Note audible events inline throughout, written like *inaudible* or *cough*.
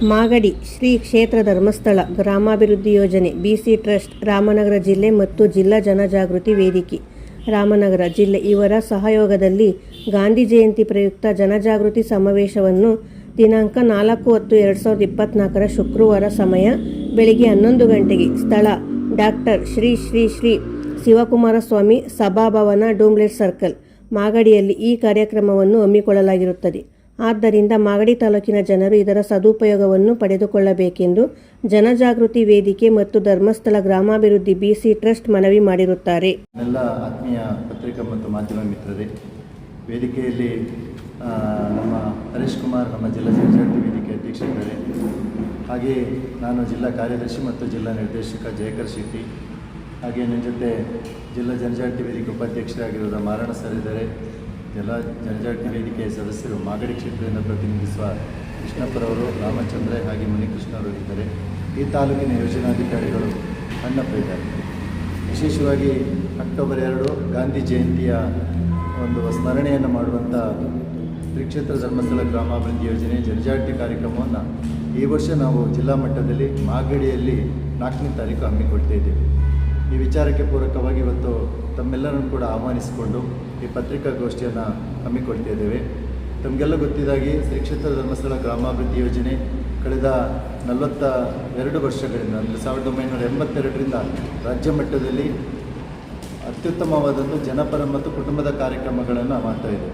ಮಾಗಡಿ ಶ್ರೀ ಕ್ಷೇತ್ರ ಧರ್ಮಸ್ಥಳ ಗ್ರಾಮಾಭಿವೃದ್ಧಿ ಯೋಜನೆ ಬಿಸಿ ಟ್ರಸ್ಟ್, ರಾಮನಗರ ಜಿಲ್ಲೆ ಮತ್ತು ಜಿಲ್ಲಾ ಜನಜಾಗೃತಿ ವೇದಿಕೆ. ರಾಮನಗರ ಜಿಲ್ಲೆ ಇವರ ಸಹಯೋಗದಲ್ಲಿ ಗಾಂಧಿ ಜಯಂತಿ ಪ್ರಯುಕ್ತ ಜನಜಾಗೃತಿ ಸಮಾವೇಶವನ್ನು ದಿನಾಂಕ ನಾಲ್ಕು ಹತ್ತು ಎರಡು ಸಾವಿರದ ಇಪ್ಪತ್ನಾಲ್ಕರ ಶುಕ್ರವಾರ ಸಮಯ ಬೆಳಿಗ್ಗೆ ಹನ್ನೊಂದು ಗಂಟೆಗೆ ಸ್ಥಳ ಡಾಕ್ಟರ್ ಶ್ರೀ ಶ್ರೀ ಶ್ರೀ ಶಿವಕುಮಾರ ಸ್ವಾಮಿ ಸಭಾಭವನ ಡೂಮ್ಲೆಟ್ ಸರ್ಕಲ್. ಮಾಗಡಿಯಲ್ಲಿ ಈ ಕಾರ್ಯಕ್ರಮವನ್ನು ಹಮ್ಮಿಕೊಳ್ಳಲಾಗಿರುತ್ತದೆ. ಆದ್ದರಿಂದ ಮಾಗಡಿ ತಾಲೂಕಿನ ಜನರು ಇದರ ಸದುಪಯೋಗವನ್ನು ಪಡೆದುಕೊಳ್ಳಬೇಕೆಂದು ಜನಜಾಗೃತಿ ವೇದಿಕೆ ಮತ್ತು ಧರ್ಮಸ್ಥಳ ಗ್ರಾಮಾಭಿವೃದ್ಧಿ ಬಿಸಿ ಟ್ರಸ್ಟ್ ಮನವಿ ಮಾಡಿರುತ್ತಾರೆ. ಎಲ್ಲ ಆತ್ಮೀಯ ಪತ್ರಿಕಾ ಮತ್ತು ಮಾಧ್ಯಮ ಮಿತ್ರರೇ, ವೇದಿಕೆಯಲ್ಲಿ ನಮ್ಮ ಹರೀಶ್ ಕುಮಾರ್, ನಮ್ಮ ಜಿಲ್ಲಾ ಜನಜಾಗೃತಿ ವೇದಿಕೆ ಅಧ್ಯಕ್ಷರಿದ್ದಾರೆ ಹಾಗೆಯೇ ನಾನು ಜಿಲ್ಲಾ ಕಾರ್ಯದರ್ಶಿ ಮತ್ತು ಜಿಲ್ಲಾ ನಿರ್ದೇಶಕ ಜಯಕರ್ ಶೆಟ್ಟಿ ಹಾಗೆ ನನ್ನ ಜೊತೆ ಜಿಲ್ಲಾ ಜನಜಾಗೃತಿ ವೇದಿಕೆ ಉಪಾಧ್ಯಕ್ಷರಾಗಿರೋದ ಮಾರಣ ಸರ್ ಇದ್ದಾರೆ ಜಿಲ್ಲಾ ಜನಜಾಗೃತಿ ವೇದಿಕೆಯ ಸದಸ್ಯರು ಮಾಗಡಿ ಕ್ಷೇತ್ರದಿಂದ ಪ್ರತಿನಿಧಿಸುವ ಕೃಷ್ಣಪ್ಪರವರು, ರಾಮಚಂದ್ರ ಹಾಗೆ ಮುನಿಕೃಷ್ಣರು ಇದ್ದಾರೆ ಈ ತಾಲೂಕಿನ ಯೋಜನಾಧಿಕಾರಿಗಳು ಅಣ್ಣಪ್ಪ ಇದ್ದಾರೆ ವಿಶೇಷವಾಗಿ ಅಕ್ಟೋಬರ್ ಎರಡು ಗಾಂಧಿ ಜಯಂತಿಯ ಒಂದು ಸ್ಮರಣೆಯನ್ನು ಮಾಡುವಂಥ ತ್ರಿಕ್ಷೇತ್ರ ಧರ್ಮಸ್ಥಳ ಗ್ರಾಮಾಭಿವೃದ್ಧಿ ಯೋಜನೆ ಜನಜಾಗೃತಿ ಕಾರ್ಯಕ್ರಮವನ್ನು ಈ ವರ್ಷ ನಾವು ಜಿಲ್ಲಾ ಮಟ್ಟದಲ್ಲಿ ಮಾಗಡಿಯಲ್ಲಿ ನಾಲ್ಕನೇ ತಾರೀಕು ಹಮ್ಮಿಕೊಳ್ತಾ ಇದ್ದೇವೆ. ಈ ವಿಚಾರಕ್ಕೆ ಪೂರಕವಾಗಿ ಇವತ್ತು ತಮ್ಮೆಲ್ಲರನ್ನು ಕೂಡ ಆಹ್ವಾನಿಸಿಕೊಂಡು ಈ ಪತ್ರಿಕಾಗೋಷ್ಠಿಯನ್ನು ಹಮ್ಮಿಕೊಳ್ತಾ ಇದ್ದೇವೆ. ತಮಗೆಲ್ಲ ಗೊತ್ತಿದ್ದಾಗಿ ಶ್ರೀ ಕ್ಷೇತ್ರ ಧರ್ಮಸ್ಥಳ ಗ್ರಾಮಾಭಿವೃದ್ಧಿ ಯೋಜನೆ ಕಳೆದ ನಲವತ್ತ ಎರಡು ವರ್ಷಗಳಿಂದ, ಅಂದರೆ ಸಾವಿರದ ಒಂಬೈನೂರ ಎಂಬತ್ತೆರಡರಿಂದ ರಾಜ್ಯ ಮಟ್ಟದಲ್ಲಿ ಅತ್ಯುತ್ತಮವಾದಂಥ ಜನಪರ ಮತ್ತು ಕುಟುಂಬದ ಕಾರ್ಯಕ್ರಮಗಳನ್ನು ಮಾಡ್ತಾ ಇದೆ.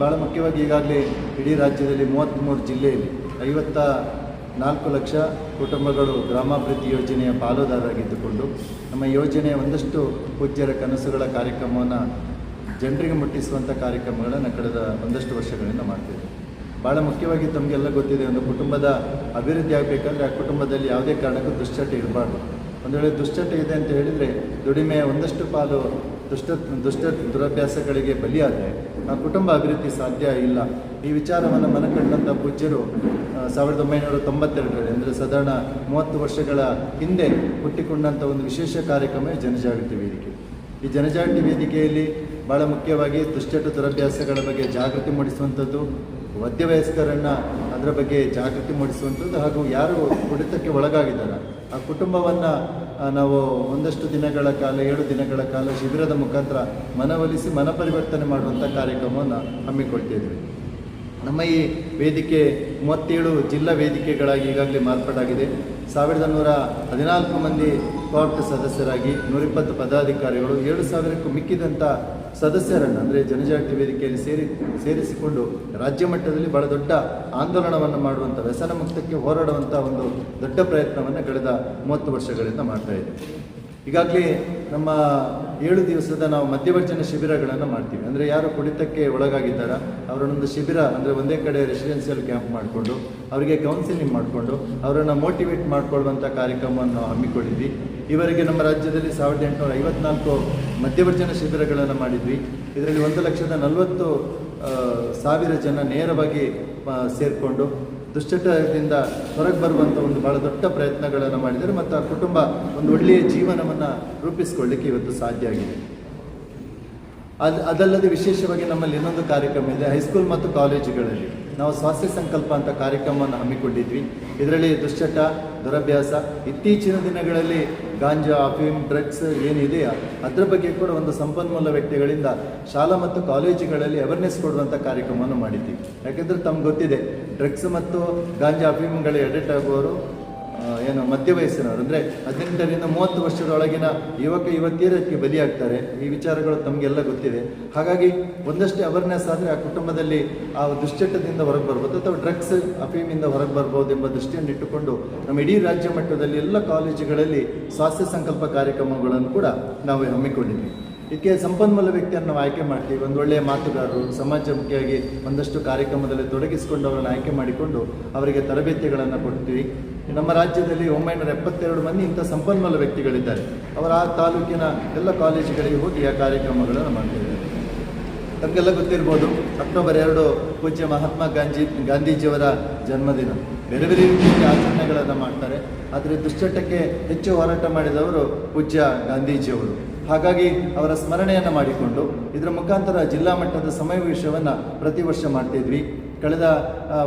ಭಾಳ ಮುಖ್ಯವಾಗಿ ಈಗಾಗಲೇ ಇಡೀ ರಾಜ್ಯದಲ್ಲಿ ಮೂವತ್ತ್ಮೂರು ಜಿಲ್ಲೆಯಲ್ಲಿ ಐವತ್ತ ನಾಲ್ಕು ಲಕ್ಷ ಕುಟುಂಬಗಳು ಗ್ರಾಮಾಭಿವೃದ್ಧಿ ಯೋಜನೆಯ ಪಾಲುದಾರರಾಗಿದ್ದುಕೊಂಡು ನಮ್ಮ ಯೋಜನೆಯ ಒಂದಷ್ಟು ಪೂಜ್ಯರ ಕನಸುಗಳ ಕಾರ್ಯಕ್ರಮವನ್ನು ಜನರಿಗೆ ಮುಟ್ಟಿಸುವಂಥ ಕಾರ್ಯಕ್ರಮಗಳನ್ನು ಕಳೆದ ಒಂದಷ್ಟು ವರ್ಷಗಳಿಂದ ಮಾಡ್ತೇವೆ ಭಾಳ ಮುಖ್ಯವಾಗಿ ತಮಗೆಲ್ಲ ಗೊತ್ತಿದೆ, ಒಂದು ಕುಟುಂಬದ ಅಭಿವೃದ್ಧಿ ಆಗಬೇಕಂದ್ರೆ ಆ ಕುಟುಂಬದಲ್ಲಿ ಯಾವುದೇ ಕಾರಣಕ್ಕೂ ದುಶ್ಚಟ ಇರಬಾರ್ದು. ಒಂದು ವೇಳೆ ದುಶ್ಚಟ ಇದೆ ಅಂತ ಹೇಳಿದರೆ ದುಡಿಮೆಯ ಒಂದಷ್ಟು ಪಾಲು ದುಷ್ಟ ದುಷ್ಟ ದುರಭ್ಯಾಸಗಳಿಗೆ ಬಲಿಯಾದರೆ ಆ ಕುಟುಂಬ ಅಭಿವೃದ್ಧಿ ಸಾಧ್ಯ ಇಲ್ಲ. ಈ ವಿಚಾರವನ್ನು ಮನಕಂಡಂಥ ಪೂಜ್ಯರು ಸಾವಿರದ ಒಂಬೈನೂರ ತೊಂಬತ್ತೆರಡರಲ್ಲಿ ಅಂದರೆ ಸಾಧಾರಣ ಮೂವತ್ತು ವರ್ಷಗಳ ಹಿಂದೆ ಹುಟ್ಟಿಕೊಂಡಂಥ ಒಂದು ವಿಶೇಷ ಕಾರ್ಯಕ್ರಮ ಜನಜಾಗೃತಿ ವೇದಿಕೆ. ಈ ಜನಜಾಗೃತಿ ವೇದಿಕೆಯಲ್ಲಿ ಭಾಳ ಮುಖ್ಯವಾಗಿ ದುಶ್ಚಟ ದುರಭ್ಯಾಸಗಳ ಬಗ್ಗೆ ಜಾಗೃತಿ ಮೂಡಿಸುವಂಥದ್ದು, ಮಧ್ಯವಯಸ್ಕರನ್ನು ಅದರ ಬಗ್ಗೆ ಜಾಗೃತಿ ಮೂಡಿಸುವಂಥದ್ದು ಹಾಗೂ ಯಾರು ಕುಡಿತಕ್ಕೆ ಒಳಗಾಗಿದ್ದಾರೆ, ಆ ಕುಟುಂಬವನ್ನು ನಾವು ಒಂದಷ್ಟು ದಿನಗಳ ಕಾಲ, ಏಳು ದಿನಗಳ ಕಾಲ ಶಿಬಿರದ ಮುಖಾಂತರ ಮನವೊಲಿಸಿ ಮನಪರಿವರ್ತನೆ ಮಾಡುವಂಥ ಕಾರ್ಯಕ್ರಮವನ್ನು ಹಮ್ಮಿಕೊಳ್ತಿದ್ವಿ ನಮ್ಮ ಈ ವೇದಿಕೆ ಮೂವತ್ತೇಳು ಜಿಲ್ಲಾ ವೇದಿಕೆಗಳಾಗಿ ಈಗಾಗಲೇ ಮಾರ್ಪಾಡಾಗಿದೆ. ಸಾವಿರದ ನೂರ ಹದಿನಾಲ್ಕು ಮಂದಿ ಕೋರ್ಟ್ ಸದಸ್ಯರಾಗಿ ನೂರಿಪ್ಪತ್ತು ಪದಾಧಿಕಾರಿಗಳು, ಏಳು ಸಾವಿರಕ್ಕೂ ಮಿಕ್ಕಿದಂಥ ಸದಸ್ಯರನ್ನು ಅಂದರೆ ಜನಜಾಗೃತಿ ವೇದಿಕೆಯಲ್ಲಿ ಸೇರಿ, ಸೇರಿಸಿಕೊಂಡು ರಾಜ್ಯ ಮಟ್ಟದಲ್ಲಿ ಬಹಳ ದೊಡ್ಡ ಆಂದೋಲನವನ್ನು ಮಾಡುವಂಥ ವ್ಯಸನ ಮುಕ್ತಕ್ಕೆ ಹೋರಾಡುವಂಥ ಒಂದು ದೊಡ್ಡ ಪ್ರಯತ್ನವನ್ನು ಕಳೆದ ಮೂವತ್ತು ವರ್ಷಗಳಿಂದ ಮಾಡ್ತಾ ಇದೆ ಈಗಾಗಲೇ ನಮ್ಮ ಏಳು ದಿವಸದ ನಾವು ಮಧ್ಯವರ್ಜನ ಶಿಬಿರಗಳನ್ನು ಮಾಡ್ತೀವಿ. ಅಂದರೆ ಯಾರು ಕುಡಿತಕ್ಕೆ ಒಳಗಾಗಿದ್ದಾರ, ಅವರನ್ನೊಂದು ಶಿಬಿರ, ಅಂದರೆ ಒಂದೇ ಕಡೆ ರೆಸಿಡೆನ್ಸಿಯಲ್ ಕ್ಯಾಂಪ್ ಮಾಡಿಕೊಂಡು, ಅವರಿಗೆ ಕೌನ್ಸಿಲಿಂಗ್ ಮಾಡಿಕೊಂಡು, ಅವರನ್ನು ಮೋಟಿವೇಟ್ ಮಾಡಿಕೊಳ್ಳುವಂಥ ಕಾರ್ಯಕ್ರಮವನ್ನು ಹಮ್ಮಿಕೊಂಡಿದ್ವಿ. ಇವರಿಗೆ ನಮ್ಮ ರಾಜ್ಯದಲ್ಲಿ ಸಾವಿರದ ಎಂಟುನೂರ ಐವತ್ನಾಲ್ಕು ಮಧ್ಯವರ್ಜನ ಶಿಬಿರಗಳನ್ನು ಮಾಡಿದ್ವಿ. ಇದರಲ್ಲಿ ಒಂದು ಲಕ್ಷದ ನಲವತ್ತು ಸಾವಿರ ಜನ ನೇರವಾಗಿ ಸೇರಿಕೊಂಡು ದುಶ್ಚಟದಿಂದ ಹೊರಗೆ ಬರುವಂಥ ಒಂದು ಭಾಳ ದೊಡ್ಡ ಪ್ರಯತ್ನಗಳನ್ನು ಮಾಡಿದ್ದಾರೆ ಮತ್ತು ಆ ಕುಟುಂಬ ಒಂದು ಒಳ್ಳೆಯ ಜೀವನವನ್ನು ರೂಪಿಸಿಕೊಳ್ಳಿಕ್ಕೆ ಇವತ್ತು ಸಾಧ್ಯ ಆಗಿದೆ. ಅದು ಅದಲ್ಲದೆ ವಿಶೇಷವಾಗಿ ನಮ್ಮಲ್ಲಿ ಇನ್ನೊಂದು ಕಾರ್ಯಕ್ರಮ ಇದೆ ಹೈಸ್ಕೂಲ್ ಮತ್ತು ಕಾಲೇಜುಗಳಲ್ಲಿ. ನಾವು ಸ್ವಾಸ್ಥ್ಯ ಸಂಕಲ್ಪ ಅಂತ ಕಾರ್ಯಕ್ರಮವನ್ನು ಹಮ್ಮಿಕೊಂಡಿದ್ವಿ. ಇದರಲ್ಲಿ ದುಶ್ಚಟ, ದುರಭ್ಯಾಸ, ಇತ್ತೀಚಿನ ದಿನಗಳಲ್ಲಿ ಗಾಂಜಾ, ಅಫೀಮ್, ಡ್ರಗ್ಸ್ ಏನಿದೆಯಾ ಅದರ ಬಗ್ಗೆ ಕೂಡ ಒಂದು ಸಂಪನ್ಮೂಲ ವ್ಯಕ್ತಿಗಳಿಂದ ಶಾಲಾ ಮತ್ತು ಕಾಲೇಜುಗಳಲ್ಲಿ ಅವೇರ್ನೆಸ್ ಕೊಡುವಂಥ ಕಾರ್ಯಕ್ರಮವನ್ನು ಮಾಡಿದ್ವಿ. ಯಾಕೆಂದರೆ ತಮ್ಗೆ ಗೊತ್ತಿದೆ, ಡ್ರಗ್ಸ್ ಮತ್ತು ಗಾಂಜಾ ಅಫೀಮ್ಗಳಿಗೆ ಅಡಿಕ್ಟ್ ಆಗುವವರು ಏನು ಮಧ್ಯ ವಯಸ್ಸಿನವರು ಅಂದರೆ ಹದಿನೆಂಟರಿಂದ ಮೂವತ್ತು ವರ್ಷದೊಳಗಿನ ಯುವಕ, ಯುವತಿಯರಕ್ಕೆ ಬಲಿಯಾಗ್ತಾರೆ. ಈ ವಿಚಾರಗಳು ತಮಗೆಲ್ಲ ಗೊತ್ತಿದೆ. ಹಾಗಾಗಿ ಒಂದಷ್ಟೇ ಅವೇರ್ನೆಸ್ ಆದರೆ ಆ ಕುಟುಂಬದಲ್ಲಿ ಆ ದುಶ್ಚಟದಿಂದ ಹೊರಗೆ ಬರ್ಬೋದು ಅಥವಾ ಡ್ರಗ್ಸ್ ಅಫೀಮಿಂದ ಹೊರಗೆ ಬರ್ಬೋದು ಎಂಬ ದೃಷ್ಟಿಯನ್ನು ಇಟ್ಟುಕೊಂಡು ನಮ್ಮ ಇಡೀ ರಾಜ್ಯ ಮಟ್ಟದಲ್ಲಿ ಎಲ್ಲ ಕಾಲೇಜುಗಳಲ್ಲಿ ಸ್ವಾಸ್ಥ್ಯ ಸಂಕಲ್ಪ ಕಾರ್ಯಕ್ರಮಗಳನ್ನು ಕೂಡ ನಾವು ಹಮ್ಮಿಕೊಂಡಿದ್ವಿ. ಇದಕ್ಕೆ ಸಂಪನ್ಮೂಲ ವ್ಯಕ್ತಿಯನ್ನು ನಾವು ಆಯ್ಕೆ ಮಾಡ್ತೀವಿ. ಒಂದು ಒಳ್ಳೆಯ ಮಾತುಗಾರರು ಸಮಾಜಮುಖಿಯಾಗಿ ಒಂದಷ್ಟು ಕಾರ್ಯಕ್ರಮದಲ್ಲಿ ತೊಡಗಿಸಿಕೊಂಡು ಅವರನ್ನು ಆಯ್ಕೆ ಮಾಡಿಕೊಂಡು ಅವರಿಗೆ ತರಬೇತಿಗಳನ್ನು ಕೊಡ್ತೀವಿ. ನಮ್ಮ ರಾಜ್ಯದಲ್ಲಿ ಒಂಬೈನೂರ ಎಪ್ಪತ್ತೆರಡು ಮಂದಿ ಇಂಥ ಸಂಪನ್ಮೂಲ ವ್ಯಕ್ತಿಗಳಿದ್ದಾರೆ. ಅವರು ಆ ತಾಲೂಕಿನ ಎಲ್ಲ ಕಾಲೇಜುಗಳಿಗೆ ಹೋಗಿ ಆ ಕಾರ್ಯಕ್ರಮಗಳನ್ನು ಮಾಡ್ತಿದ್ದಾರೆ. ತಮಗೆಲ್ಲ ಗೊತ್ತಿರ್ಬೋದು, ಅಕ್ಟೋಬರ್ ಎರಡು ಪೂಜ್ಯ ಮಹಾತ್ಮ ಗಾಂಧಿ, ಗಾಂಧೀಜಿಯವರ ಜನ್ಮದಿನ. ಬೇರೆ ಬೇರೆ ರೀತಿಯ ಆಚರಣೆಗಳನ್ನು ಮಾಡ್ತಾರೆ. ಆದರೆ ದುಶ್ಚಟಕ್ಕೆ ಹೆಚ್ಚು ಹೋರಾಟ ಮಾಡಿದವರು ಪೂಜ್ಯ ಗಾಂಧೀಜಿಯವರು. ಹಾಗಾಗಿ ಅವರ ಸ್ಮರಣೆಯನ್ನು ಮಾಡಿಕೊಂಡು ಇದರ ಮುಖಾಂತರ ಜಿಲ್ಲಾ ಮಟ್ಟದ ಸಮಾವೇಶವನ್ನು ಪ್ರತಿ ವರ್ಷ ಮಾಡ್ತಿದ್ವಿ. ಕಳೆದ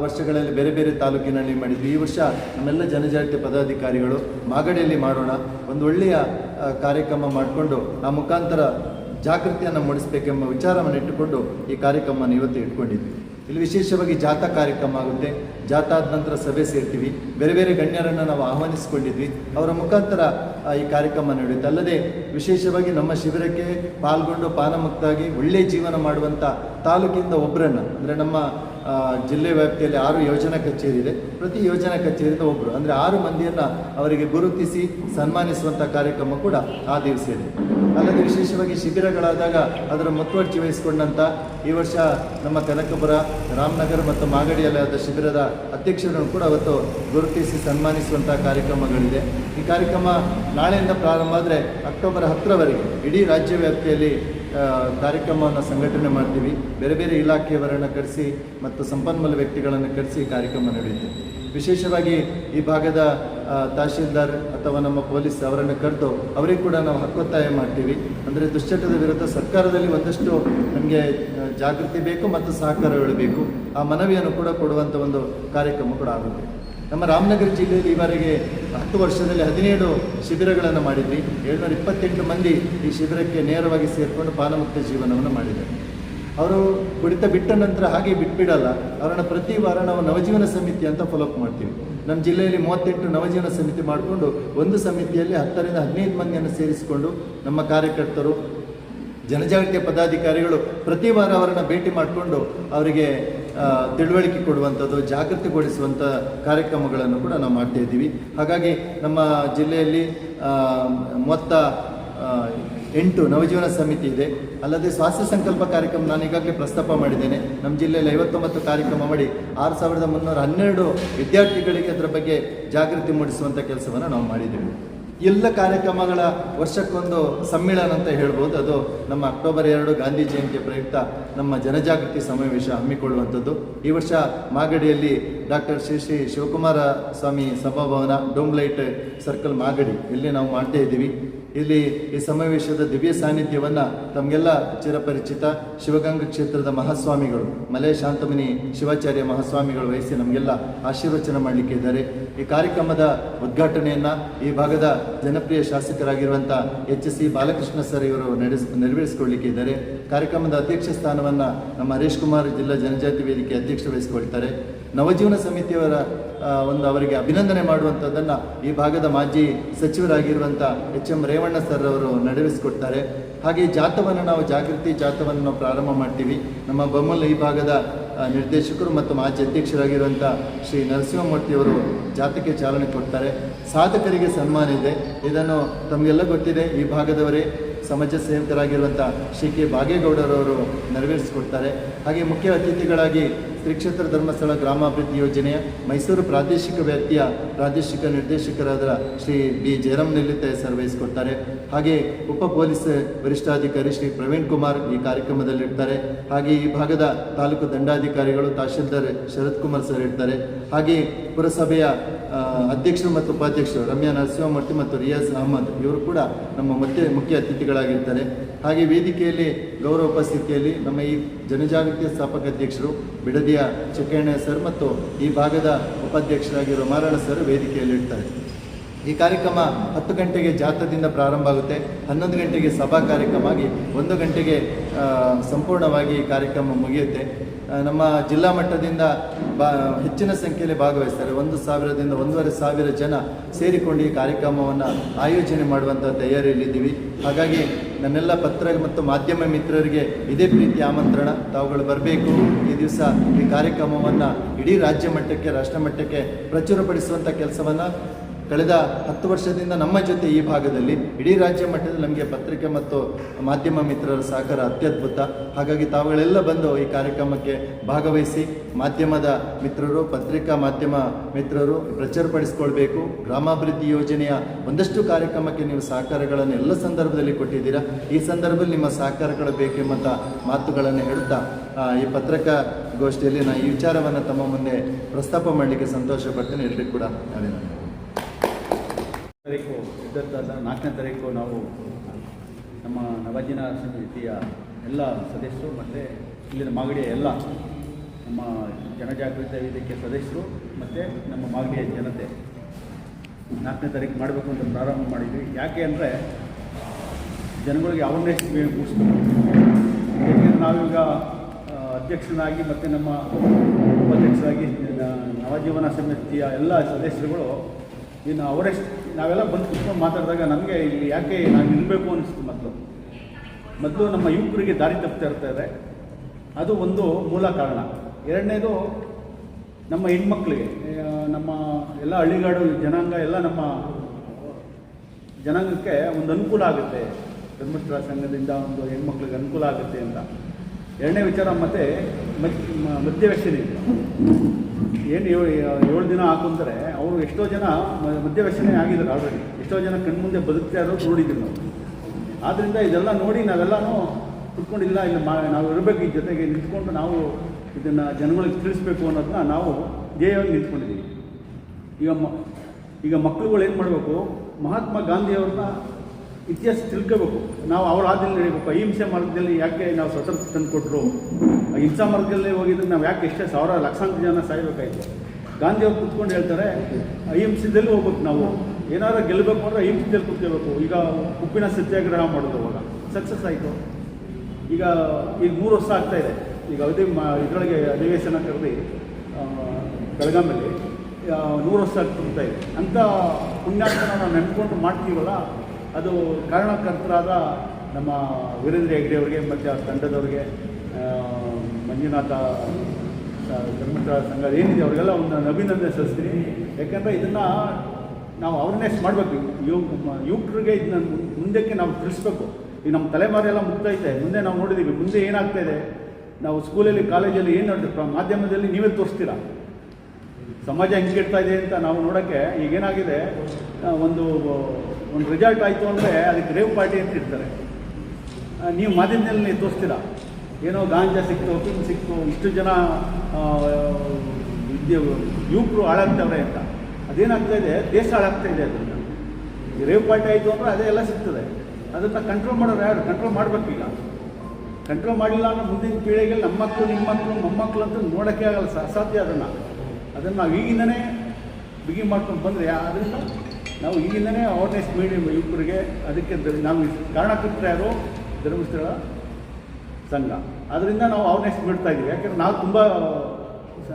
ವರ್ಷಗಳಲ್ಲಿ ಬೇರೆ ಬೇರೆ ತಾಲೂಕಿನಲ್ಲಿ ಮಾಡಿದ್ವಿ. ಈ ವರ್ಷ ನಮ್ಮೆಲ್ಲ ಜನಜಾಗೃತಿ ಪದಾಧಿಕಾರಿಗಳು ಮಾಗಡಿಯಲ್ಲಿ ಮಾಡೋಣ, ಒಂದು ಒಳ್ಳೆಯ ಕಾರ್ಯಕ್ರಮ ಮಾಡಿಕೊಂಡು ಆ ಮುಖಾಂತರ ಜಾಗೃತಿಯನ್ನು ಮೂಡಿಸಬೇಕೆಂಬ ವಿಚಾರವನ್ನು ಇಟ್ಟುಕೊಂಡು ಈ ಕಾರ್ಯಕ್ರಮವನ್ನು ಇವತ್ತು ಇಟ್ಕೊಂಡಿದ್ವಿ. ಇಲ್ಲಿ ವಿಶೇಷವಾಗಿ ಜಾಥಾ ಕಾರ್ಯಕ್ರಮ ಆಗುತ್ತೆ. ಜಾಥಾ ಆದ ನಂತರ ಸಭೆ ಸೇರ್ತೀವಿ. ಬೇರೆ ಬೇರೆ ಗಣ್ಯರನ್ನು ನಾವು ಆಹ್ವಾನಿಸಿಕೊಂಡಿದ್ವಿ. ಅವರ ಮುಖಾಂತರ ಈ ಕಾರ್ಯಕ್ರಮ ನಡೆಯುತ್ತೆ. ಅಲ್ಲದೆ ವಿಶೇಷವಾಗಿ ನಮ್ಮ ಶಿಬಿರಕ್ಕೆ ಪಾಲ್ಗೊಂಡು ಪಾನಮುಕ್ತಾಗಿ ಒಳ್ಳೆಯ ಜೀವನ ಮಾಡುವಂಥ ತಾಲೂಕಿಂದ ಒಬ್ಬರನ್ನು ಅಂದರೆ ನಮ್ಮ ಜಿಲ್ಲೆ ವ್ಯಾಪ್ತಿಯಲ್ಲಿ ಆರು ಯೋಜನಾ ಕಚೇರಿ ಇದೆ ಪ್ರತಿ ಯೋಜನಾ ಕಚೇರಿಯಿಂದ ಒಬ್ಬರು ಅಂದರೆ ಆರು ಮಂದಿಯನ್ನು ಅವರಿಗೆ ಗುರುತಿಸಿ ಸನ್ಮಾನಿಸುವಂಥ ಕಾರ್ಯಕ್ರಮ ಕೂಡ ಆ ದಿವಸ ಇದೆ. ಅಲ್ಲದೆ ವಿಶೇಷವಾಗಿ ಶಿಬಿರಗಳಾದಾಗ ಅದರ ಮುತುವರ್ಜಿ ವಹಿಸಿಕೊಂಡಂಥ ಈ ವರ್ಷ ನಮ್ಮ ಕನಕಪುರ, ರಾಮನಗರ ಮತ್ತು ಮಾಗಡಿಯಲ್ಲಿ ಆದ ಶಿಬಿರದ ಅಧ್ಯಕ್ಷರನ್ನು ಕೂಡ ಅವತ್ತು ಗುರುತಿಸಿ ಸನ್ಮಾನಿಸುವಂಥ ಕಾರ್ಯಕ್ರಮಗಳಿದೆ. ಈ ಕಾರ್ಯಕ್ರಮ ನಾಳೆಯಿಂದ ಪ್ರಾರಂಭ ಆದರೆ ಅಕ್ಟೋಬರ್ ಹತ್ತರವರೆಗೆ ಇಡೀ ರಾಜ್ಯ ವ್ಯಾಪ್ತಿಯಲ್ಲಿ ಕಾರ್ಯಕ್ರಮವನ್ನು ಸಂಘಟನೆ ಮಾಡ್ತೀವಿ. ಬೇರೆ ಬೇರೆ ಇಲಾಖೆಯವರನ್ನು ಕರೆಸಿ ಮತ್ತು ಸಂಪನ್ಮೂಲ ವ್ಯಕ್ತಿಗಳನ್ನು ಕರೆಸಿ ಕಾರ್ಯಕ್ರಮ ನಡೆಯುತ್ತೆ. ವಿಶೇಷವಾಗಿ ಈ ಭಾಗದ ತಹಶೀಲ್ದಾರ್ ಅಥವಾ ನಮ್ಮ ಪೊಲೀಸ್ ಅವರನ್ನು ಕರೆದು ಅವರಿಗೆ ಕೂಡ ನಾವು ಹಕ್ಕೊತ್ತಾಯ ಮಾಡ್ತೀವಿ. ಅಂದರೆ ದುಶ್ಚಟದ ವಿರುದ್ಧ ಸರ್ಕಾರದಲ್ಲಿ ಒಂದಷ್ಟು ನಮಗೆ ಜಾಗೃತಿ ಬೇಕು ಮತ್ತು ಸಹಕಾರಗಳು ಬೇಕು ಆ ಮನವಿಯನ್ನು ಕೂಡ ಕೊಡುವಂಥ ಒಂದು ಕಾರ್ಯಕ್ರಮ ಕೂಡ ಆಗುತ್ತೆ. ನಮ್ಮ ರಾಮನಗರ ಜಿಲ್ಲೆಯಲ್ಲಿ ಈವರೆಗೆ ಹತ್ತು ವರ್ಷದಲ್ಲಿ ಹದಿನೇಳು ಶಿಬಿರಗಳನ್ನು ಮಾಡಿದ್ವಿ. ಏಳ್ನೂರ ಇಪ್ಪತ್ತೆಂಟು ಮಂದಿ ಈ ಶಿಬಿರಕ್ಕೆ ನೇರವಾಗಿ ಸೇರಿಕೊಂಡು ಪಾನಮುಕ್ತ ಜೀವನವನ್ನು ಮಾಡಿದ್ದಾರೆ. ಅವರು ಕುಡಿತ ಬಿಟ್ಟ ನಂತರ ಹಾಗೆ ಬಿಟ್ಬಿಡಲ್ಲ, ಅವರನ್ನು ಪ್ರತಿ ವಾರ ನಾವು ನವಜೀವನ ಸಮಿತಿ ಅಂತ ಫಾಲೋಅಪ್ ಮಾಡ್ತೀವಿ. ನಮ್ಮ ಜಿಲ್ಲೆಯಲ್ಲಿ ಮೂವತ್ತೆಂಟು ನವಜೀವನ ಸಮಿತಿ ಮಾಡಿಕೊಂಡು ಒಂದು ಸಮಿತಿಯಲ್ಲಿ ಹತ್ತರಿಂದ ಹದಿನೈದು ಮಂದಿಯನ್ನು ಸೇರಿಸಿಕೊಂಡು ನಮ್ಮ ಕಾರ್ಯಕರ್ತರು ಜನಜಾಗೃತಿಯ ಪದಾಧಿಕಾರಿಗಳು ಪ್ರತಿ ವಾರ ಅವರನ್ನು ಭೇಟಿ ಮಾಡಿಕೊಂಡು ಅವರಿಗೆ ತಿಳುವಳಿಕೆ ಕೊಡುವಂಥದ್ದು, ಜಾಗೃತಿಗೊಳಿಸುವಂಥ ಕಾರ್ಯಕ್ರಮಗಳನ್ನು ಕೂಡ ನಾವು ಮಾಡ್ತಾ ಇದ್ದೀವಿ. ಹಾಗಾಗಿ ನಮ್ಮ ಜಿಲ್ಲೆಯಲ್ಲಿ ಮೊತ್ತ ಎಂಟು ನವಜೀವನ ಸಮಿತಿ ಇದೆ. ಅಲ್ಲದೆ ಸ್ವಾಸ್ಥ್ಯ ಸಂಕಲ್ಪ ಕಾರ್ಯಕ್ರಮ ನಾನು ಈಗಾಗಲೇ ಪ್ರಸ್ತಾಪ ಮಾಡಿದ್ದೇನೆ. ನಮ್ಮ ಜಿಲ್ಲೆಯಲ್ಲಿ ಐವತ್ತೊಂಬತ್ತು ಕಾರ್ಯಕ್ರಮ ಮಾಡಿ ಆರು ಸಾವಿರದ ಮುನ್ನೂರ ಹನ್ನೆರಡು ವಿದ್ಯಾರ್ಥಿಗಳಿಗೆ ಅದರ ಬಗ್ಗೆ ಜಾಗೃತಿ ಮೂಡಿಸುವಂಥ ಕೆಲಸವನ್ನು ನಾವು ಮಾಡಿದ್ದೇವೆ. ಎಲ್ಲ ಕಾರ್ಯಕ್ರಮಗಳ ವರ್ಷಕ್ಕೊಂದು ಸಮ್ಮೇಳನ ಅಂತ ಹೇಳ್ಬೋದು. ಅದು ನಮ್ಮ ಅಕ್ಟೋಬರ್ ಎರಡು ಗಾಂಧಿ ಜಯಂತಿ ಪ್ರಯುಕ್ತ ನಮ್ಮ ಜನಜಾಗೃತಿ ಸಮಾವೇಶ ಹಮ್ಮಿಕೊಳ್ಳುವಂಥದ್ದು. ಈ ವರ್ಷ ಮಾಗಡಿಯಲ್ಲಿ ಡಾಕ್ಟರ್ ಶ್ರೀ ಶ್ರೀ ಶಿವಕುಮಾರ ಸ್ವಾಮಿ ಸಭಾಭವನ ಡೋಮ್ಲೈಟ್ ಸರ್ಕಲ್ ಮಾಗಡಿ. ಇಲ್ಲಿ ನಾವು ಮಾಡ್ತಾ ಇದ್ದೀವಿ. ಇಲ್ಲಿ ಈ ಸಮಾವೇಶದ ದಿವ್ಯ ಸಾನ್ನಿಧ್ಯವನ್ನು ತಮಗೆಲ್ಲ ಚಿರಪರಿಚಿತ ಶಿವಗಂಗಾ ಕ್ಷೇತ್ರದ ಮಹಾಸ್ವಾಮಿಗಳು, ಮಲೆ ಶಾಂತಮುನಿ ಶಿವಾಚಾರ್ಯ ಮಹಾಸ್ವಾಮಿಗಳು ವಹಿಸಿ ನಮಗೆಲ್ಲ ಆಶೀರ್ವಚನ ಮಾಡಲಿಕ್ಕೆ ಇದ್ದಾರೆ. ಈ ಕಾರ್ಯಕ್ರಮದ ಉದ್ಘಾಟನೆಯನ್ನು ಈ ಭಾಗದ ಜನಪ್ರಿಯ ಶಾಸಕರಾಗಿರುವಂಥ ಎಚ್ ಸಿ ಬಾಲಕೃಷ್ಣ ಸರ್ ಇವರು ನಡೆಸ್ ನೆರವೇರಿಸಿಕೊಳ್ಳಲಿಕ್ಕೆ ಇದ್ದಾರೆ. ಕಾರ್ಯಕ್ರಮದ ಅಧ್ಯಕ್ಷ ಸ್ಥಾನವನ್ನು ನಮ್ಮ ಹರೀಶ್ ಕುಮಾರ್ ಜಿಲ್ಲಾ ಜನಜಾತಿ ವೇದಿಕೆ ಅಧ್ಯಕ್ಷ ವಹಿಸಿಕೊಳ್ತಾರೆ. ನವಜೀವನ ಸಮಿತಿಯವರ ಒಂದು ಅವರಿಗೆ ಅಭಿನಂದನೆ ಮಾಡುವಂಥದ್ದನ್ನು ಈ ಭಾಗದ ಮಾಜಿ ಸಚಿವರಾಗಿರುವಂಥ ಎಚ್ ಎಂ ರೇವಣ್ಣ ಸರ್ ಅವರು ನಡೆಸಿಕೊಡ್ತಾರೆ. ಹಾಗೆ ಜಾಥವನ್ನು ನಾವು ಜಾಗೃತಿ ಜಾಥವನ್ನು ನಾವು ಪ್ರಾರಂಭ ಮಾಡ್ತೀವಿ. ನಮ್ಮ ಬೊಮ್ಮಲ್ ಈ ಭಾಗದ ನಿರ್ದೇಶಕರು ಮತ್ತು ಮಾಜಿ ಅಧ್ಯಕ್ಷರಾಗಿರುವಂಥ ಶ್ರೀ ನರಸಿಂಹಮೂರ್ತಿಯವರು ಜಾಥಕ್ಕೆ ಚಾಲನೆ ಕೊಡ್ತಾರೆ. ಸಾಧಕರಿಗೆ ಸನ್ಮಾನ ಇದೆ. ಇದನ್ನು ತಮಗೆಲ್ಲ ಗೊತ್ತಿದೆ, ಈ ಭಾಗದವರೇ ಸಮಾಜ ಸೇವಕರಾಗಿರುವಂಥ ಶ್ರೀ ಕೆ ಬಾಗೇಗೌಡರವರು ನೆರವೇರಿಸಿಕೊಡ್ತಾರೆ. ಹಾಗೆ ಮುಖ್ಯ ಅತಿಥಿಗಳಾಗಿ ಶ್ರೀ ಕ್ಷೇತ್ರ ಧರ್ಮಸ್ಥಳ ಗ್ರಾಮಾಭಿವೃದ್ಧಿ ಯೋಜನೆಯ ಮೈಸೂರು ಪ್ರಾದೇಶಿಕ ವ್ಯಾಪ್ತಿಯ ಪ್ರಾದೇಶಿಕ ನಿರ್ದೇಶಕರಾದ ಶ್ರೀ ಬಿ. ಜಯರಾಮ್ ನಿಲ್ಲಿತ ಹೆಸರು ವಹಿಸಿಕೊಡ್ತಾರೆ ಹಾಗೆ ಉಪ ಪೊಲೀಸ್ ವರಿಷ್ಠಾಧಿಕಾರಿ ಶ್ರೀ ಪ್ರವೀಣ್ ಕುಮಾರ್ ಈ ಕಾರ್ಯಕ್ರಮದಲ್ಲಿರ್ತಾರೆ. ಹಾಗೆ ಈ ಭಾಗದ ತಾಲೂಕು ದಂಡಾಧಿಕಾರಿಗಳು ತಹಶೀಲ್ದಾರ್ ಶರತ್ ಕುಮಾರ್ ಸರ್ ಇರ್ತಾರೆ. ಹಾಗೆ ಪುರಸಭೆಯ ಅಧ್ಯಕ್ಷರು ಮತ್ತು ಉಪಾಧ್ಯಕ್ಷರು ರಮ್ಯಾ ನರಸಿಂಹಮೂರ್ತಿ ಮತ್ತು ರಿಯಾಜ್ ಅಹಮದ್ ಇವರು ಕೂಡ ನಮ್ಮ ಮತ್ತೆ ಮುಖ್ಯ ಅತಿಥಿಗಳಾಗಿರ್ತಾರೆ. ಹಾಗೆ ವೇದಿಕೆಯಲ್ಲಿ ಗೌರವ ಉಪಸ್ಥಿತಿಯಲ್ಲಿ ನಮ್ಮ ಈ ಜನಜಾಗೃತಿ ಸ್ಥಾಪಕ ಅಧ್ಯಕ್ಷರು ಬಿಡದಿಯ ಚಿಕ್ಕಣ್ಣ ಸರ್ ಮತ್ತು ಈ ಭಾಗದ ಉಪಾಧ್ಯಕ್ಷರಾಗಿರುವ ಮಾರಾಣ ಸರ್ ವೇದಿಕೆಯಲ್ಲಿ ಇರ್ತಾರೆ ಈ ಕಾರ್ಯಕ್ರಮ ಹತ್ತು ಗಂಟೆಗೆ ಜಾಥಾದಿಂದ ಪ್ರಾರಂಭ ಆಗುತ್ತೆ. ಹನ್ನೊಂದು ಗಂಟೆಗೆ ಸಭಾ ಕಾರ್ಯಕ್ರಮ ಆಗಿ ಒಂದು ಗಂಟೆಗೆ ಸಂಪೂರ್ಣವಾಗಿ ಈ ಕಾರ್ಯಕ್ರಮ ಮುಗಿಯುತ್ತೆ. ನಮ್ಮ ಜಿಲ್ಲಾ ಮಟ್ಟದಿಂದ ಬಾ, ಹೆಚ್ಚಿನ ಸಂಖ್ಯೆಯಲ್ಲಿ ಭಾಗವಹಿಸ್ತಾರೆ. ಒಂದು ಸಾವಿರದಿಂದ ಒಂದೂವರೆ ಸಾವಿರ ಜನ ಸೇರಿಕೊಂಡು ಈ ಕಾರ್ಯಕ್ರಮವನ್ನು ಆಯೋಜನೆ ಮಾಡುವಂಥ ತಯಾರಿಯಲ್ಲಿದ್ದೀವಿ. ಹಾಗಾಗಿ ನನ್ನೆಲ್ಲ ಪತ್ರ ಮತ್ತು ಮಾಧ್ಯಮ ಮಿತ್ರರಿಗೆ ಇದೇ ಪ್ರೀತಿ ಆಮಂತ್ರಣ. ತಾವುಗಳು ಬರಬೇಕು. ಈ ದಿವಸ ಈ ಕಾರ್ಯಕ್ರಮವನ್ನು ಇಡೀ ರಾಜ್ಯ ಮಟ್ಟಕ್ಕೆ, ರಾಷ್ಟ್ರ ಮಟ್ಟಕ್ಕೆ ಪ್ರಚುರಪಡಿಸುವಂಥ ಕೆಲಸವನ್ನು ಕಳೆದ ಹತ್ತು ವರ್ಷದಿಂದ ನಮ್ಮ ಜೊತೆ ಈ ಭಾಗದಲ್ಲಿ ಇಡೀ ರಾಜ್ಯ ಮಟ್ಟದಲ್ಲಿ ನಮಗೆ ಪತ್ರಿಕೆ ಮತ್ತು ಮಾಧ್ಯಮ ಮಿತ್ರರ ಸಹಕಾರ ಅತ್ಯದ್ಭುತ. ಹಾಗಾಗಿ ತಾವುಗಳೆಲ್ಲ ಬಂದು ಈ ಕಾರ್ಯಕ್ರಮಕ್ಕೆ ಭಾಗವಹಿಸಿ ಮಾಧ್ಯಮದ ಮಿತ್ರರು, ಪತ್ರಿಕಾ ಮಾಧ್ಯಮ ಮಿತ್ರರು ಪ್ರಚುರಪಡಿಸ್ಕೊಳ್ಬೇಕು. ಗ್ರಾಮಾಭಿವೃದ್ಧಿ ಯೋಜನೆಯ ಒಂದಷ್ಟು ಕಾರ್ಯಕ್ರಮಕ್ಕೆ ನೀವು ಸಹಕಾರಗಳನ್ನು ಎಲ್ಲ ಸಂದರ್ಭದಲ್ಲಿ ಕೊಟ್ಟಿದ್ದೀರಾ? ಈ ಸಂದರ್ಭದಲ್ಲಿ ನಿಮ್ಮ ಸಹಕಾರಗಳು ಬೇಕೆಂಬಂಥ ಮಾತುಗಳನ್ನು ಹೇಳುತ್ತಾ ಈ ಪತ್ರಿಕಾ ಗೋಷ್ಠಿಯಲ್ಲಿ ನಾನು ಈ ವಿಚಾರವನ್ನು ತಮ್ಮ ಮುಂದೆ ಪ್ರಸ್ತಾಪ ಮಾಡಲಿಕ್ಕೆ ಸಂತೋಷ ಪಡ್ತೇನೆ ಎಲ್ಲರಿಗೂ ಕೂಡ ಅಭಿನಂದನೆ ತಾರೀಕು, ಇದ್ದದ್ದಾದ ನಾಲ್ಕನೇ ತಾರೀಕು ನಾವು ನಮ್ಮ ನವಜಿನ ಸಮಿತಿಯ ಎಲ್ಲ ಸದಸ್ಯರು ಮತ್ತು ಇಲ್ಲಿನ ಮಾಗಡಿಯ ಎಲ್ಲ ನಮ್ಮ ಜನಜಾಗೃತಿ ವೇದಿಕೆ ಸದಸ್ಯರು ಮತ್ತು ನಮ್ಮ ಮಾಗಡಿಯ ಜನತೆ ನಾಲ್ಕನೇ ತಾರೀಕು ಮಾಡಬೇಕು ಅಂತ ಪ್ರಾರಂಭ ಮಾಡಿದ್ವಿ. ಯಾಕೆ ಅಂದರೆ ಜನಗಳಿಗೆ ಅವೇರ್ನೆಸ್ ಮೂಡಿಸ್ಬೇಕು ಯಾಕೆಂದರೆ ನಾವೀಗ ಅಧ್ಯಕ್ಷನಾಗಿ ಮತ್ತು ನಮ್ಮ ಉಪಾಧ್ಯಕ್ಷರಾಗಿ ನವಜೀವನ ಸಮಿತಿಯ ಎಲ್ಲ ಸದಸ್ಯರುಗಳು ಇನ್ನು ಅವರೆಷ್ಟು ನಾವೆಲ್ಲ ಬಂದು ಕುತ್ಕೊಂಡು ಮಾತಾಡಿದಾಗ ನಮಗೆ ಇಲ್ಲಿ ಯಾಕೆ ನಾವು ನಿಲ್ಲಬೇಕು ಅನಿಸ್ತು ಮೊದಲು. ಮೊದಲು ನಮ್ಮ ಯುವಕರಿಗೆ ದಾರಿ ತಪ್ತಾ ಇರ್ತಾರೆ ಅದು ಒಂದು ಮೂಲ ಕಾರಣ. ಎರಡನೇದು ನಮ್ಮ ಹೆಣ್ಮಕ್ಳಿಗೆ ನಮ್ಮ ಎಲ್ಲ ಹಳ್ಳಿಗಾಡು ಜನಾಂಗ, ಎಲ್ಲ ನಮ್ಮ ಜನಾಂಗಕ್ಕೆ ಒಂದು ಅನುಕೂಲ ಆಗುತ್ತೆ. ಧರ್ಮಸ್ಥಳ ಸಂಘದಿಂದ ಒಂದು ಹೆಣ್ಮಕ್ಳಿಗೆ ಅನುಕೂಲ ಆಗುತ್ತೆ ಅಂತ. ಎರಡನೇ ವಿಚಾರ ಮತ್ತು ಮದ್ಯವ್ಯಸನೆ ಏನು ಏಳು ದಿನ ಹಾಕೊಂತಾರೆ ಅವರು ಎಷ್ಟೋ ಜನ ಮಧ್ಯವ್ಯಸನೆ ಆಗಿದ್ದಾರೆ ಆಲ್ರೆಡಿ ಎಷ್ಟೋ ಜನ ಕಣ್ಮುಂದೆ ಬದುಕ್ತಾ ಇರೋದು ನೋಡಿದ್ದೀವಿ ನಾವು. ಆದ್ದರಿಂದ ಇದೆಲ್ಲ ನೋಡಿ ನಾವೆಲ್ಲನೂ ಕುತ್ಕೊಂಡಿಲ್ಲ, ಇಲ್ಲಿ ಮಾ, ನಾವು ಇರಬೇಕು ಈ ಜೊತೆಗೆ ನಿಂತ್ಕೊಂಡು ನಾವು ಇದನ್ನು ಜನಗಳಿಗೆ ತಿಳಿಸ್ಬೇಕು ಅನ್ನೋದನ್ನ ನಾವು ಧ್ಯೇಯವಾಗಿ ನಿಂತ್ಕೊಂಡಿದ್ದೀವಿ. ಈಗ ಮ, ಈಗ ಮಕ್ಕಳುಗಳು ಏನು ಮಾಡಬೇಕು, ಮಹಾತ್ಮ ಗಾಂಧಿಯವ್ರನ್ನ ಇತಿಹಾಸ ತಿಳ್ಕೋಬೇಕು. ನಾವು ಅವ್ರ ಆದಲ್ಲಿ ನಡೀಬೇಕು ಅಹಿಂಸೆ ಮಾರ್ಗದಲ್ಲಿ ಯಾಕೆ ನಾವು ಸ್ವತಂತ್ರ ತಂದು ಕೊಟ್ಟರು ಹಿಂಸಾ ಮಾರ್ಗದಲ್ಲಿ ಹೋಗಿದ್ರೆ ನಾವು ಯಾಕೆ ಎಷ್ಟೇ ಸಾವಿರ ಲಕ್ಷಾಂತರ ಜನ ಸಾಯ್ಬೇಕಾಯ್ತು. ಗಾಂಧಿಯವ್ರು ಕುತ್ಕೊಂಡು ಹೇಳ್ತಾರೆ ಅಹಿಂಸೆದಲ್ಲಿ ಹೋಗ್ಬೇಕು ನಾವು. ಏನಾದ್ರು ಗೆಲ್ಲಬೇಕು ಅಂದರೆ ಅಹಿಂಸೆದಲ್ಲಿ ಕುತ್ಕೋಬೇಕು. ಈಗ ಉಪ್ಪಿನ ಸತ್ಯಾಗ್ರಹ ಮಾಡೋದು ಅವಾಗ. ಸಕ್ಸಸ್ ಆಯಿತು. ಈಗ ಈಗ ಮೂರು ವರ್ಷ ಆಗ್ತಾ ಇದೆ. ಈಗ ಅವಧಿ ಮಾ, ಇದರೊಳಗೆ ಅಧಿವೇಶನ ಕರೆದು ಬೆಳಗಾಮಲ್ಲಿ ನೂರು ವರ್ಷ ಆಗ್ತಿರ್ತಾ ಇದೆ. ಅಂಥ ಪುಣ್ಯಾತ್ಮನ ನಾವು ನೆನ್ಕೊಂಡು ಮಾಡ್ತೀವಲ್ಲ, ಅದು ಕಾರಣಕರ್ತರಾದ ನಮ್ಮ ವೀರೇಂದ್ರ ಹೆಗ್ಡೆ ಅವರಿಗೆ ಮತ್ತು ಆ ತಂಡದವ್ರಿಗೆ ಮಂಜುನಾಥ ಧರ್ಮಸ್ಥಳ ಸಂಘ ಏನಿದೆ, ಅವರಿಗೆಲ್ಲ ಒಂದು ಅಭಿನಂದನೆ ಸಲ್ಲಿಸ್ತೀನಿ. ಯಾಕೆಂದರೆ ಇದನ್ನು ನಾವು ಅವೇರ್ನೆಸ್ ಮಾಡಬೇಕು. ಯುವ ಯುವಕರಿಗೆ ಇದನ್ನ ಮುಂದಕ್ಕೆ ನಾವು ತಿಳಿಸ್ಬೇಕು. ಈ ನಮ್ಮ ತಲೆಮಾರೆಲ್ಲ ಮುಗ್ದೈತೆ ಮುಂದೆ ನಾವು ನೋಡಿದ್ದೀವಿ ಮುಂದೆ ಏನಾಗ್ತಾ ಇದೆ? ನಾವು ಸ್ಕೂಲಲ್ಲಿ ಕಾಲೇಜಲ್ಲಿ ಏನು ನೋಡಿದ್ರು ಮಾಧ್ಯಮದಲ್ಲಿ ನೀವೇ ತೋರಿಸ್ತೀರಾ? ಸಮಾಜ ಹೆಂಗೆ ಕೆಡ್ತಾ ಇದೆ ಅಂತ ನಾವು ನೋಡೋಕ್ಕೆ ಈಗೇನಾಗಿದೆ ಒಂದು ಒಂದು ರಿಸಲ್ಟ್ ಆಯಿತು ಅಂದರೆ ಅದಕ್ಕೆ ರೇವ್ ಪಾರ್ಟಿ ಅಂತ ಇರ್ತಾರೆ. ನೀವು ಮಾಧ್ಯಮದಲ್ಲಿ ತೋರಿಸ್ತೀರಾ? ಏನೋ ಗಾಂಜಾ ಸಿಕ್ತು ಕಿಂಗ್ ಸಿಕ್ತು, ಇಷ್ಟು ಜನ ಯುವಕರು ಹಾಳಾಗ್ತವ್ರೆ ಅಂತ. ಅದೇನಾಗ್ತಾ ಇದೆ? ದೇಶ ಹಾಳಾಗ್ತಾ ಇದೆ ಅದನ್ನು ರೇವ್ ಪಾರ್ಟಿ ಆಯಿತು ಅಂದರೆ ಅದೇ ಎಲ್ಲ ಸಿಗ್ತದೆ. ಅದನ್ನು ಕಂಟ್ರೋಲ್ ಮಾಡೋರು ಯಾರು? ಕಂಟ್ರೋಲ್ ಮಾಡಬೇಕೀಗ ಕಂಟ್ರೋಲ್ ಮಾಡಿಲ್ಲ ಅಂದ್ರೆ ಮುಂದಿನ ಪೀಳಿಗೆಯಲ್ಲಿ ನಮ್ಮ ಮಕ್ಕಳು, ನಿಮ್ಮ ಮಕ್ಕಳು ಮೊಮ್ಮಕ್ಕಳು ಅಂತ ನೋಡೋಕ್ಕೆ ಆಗಲ್ಲ ಅಸಾಧ್ಯ ಅದನ್ನು. ಅದನ್ನು ನಾವು ಈಗಿಂದನೇ ಬಿಗಿ ಮಾಡ್ಕೊಂಡು ಬಂದರೆ ಅದರಿಂದ ನಾವು ಈಗಿಂದನೇ ಅವೇರ್ನೆಸ್ ಮೀಡಿಯಂ ಯುವಕರಿಗೆ ಅದಕ್ಕೆ ನಾವು ಕಾರಣ ಕೊಟ್ಟರೆ ಯಾರು? ಧರ್ಮಸ್ಥಳ ಸಂಘ. ಅದರಿಂದ ನಾವು ಅವೇರ್ನೆಸ್ ಬಿಡ್ತಾ ಇದ್ದೀವಿ. ಯಾಕಂದ್ರೆ ನಾವು ತುಂಬ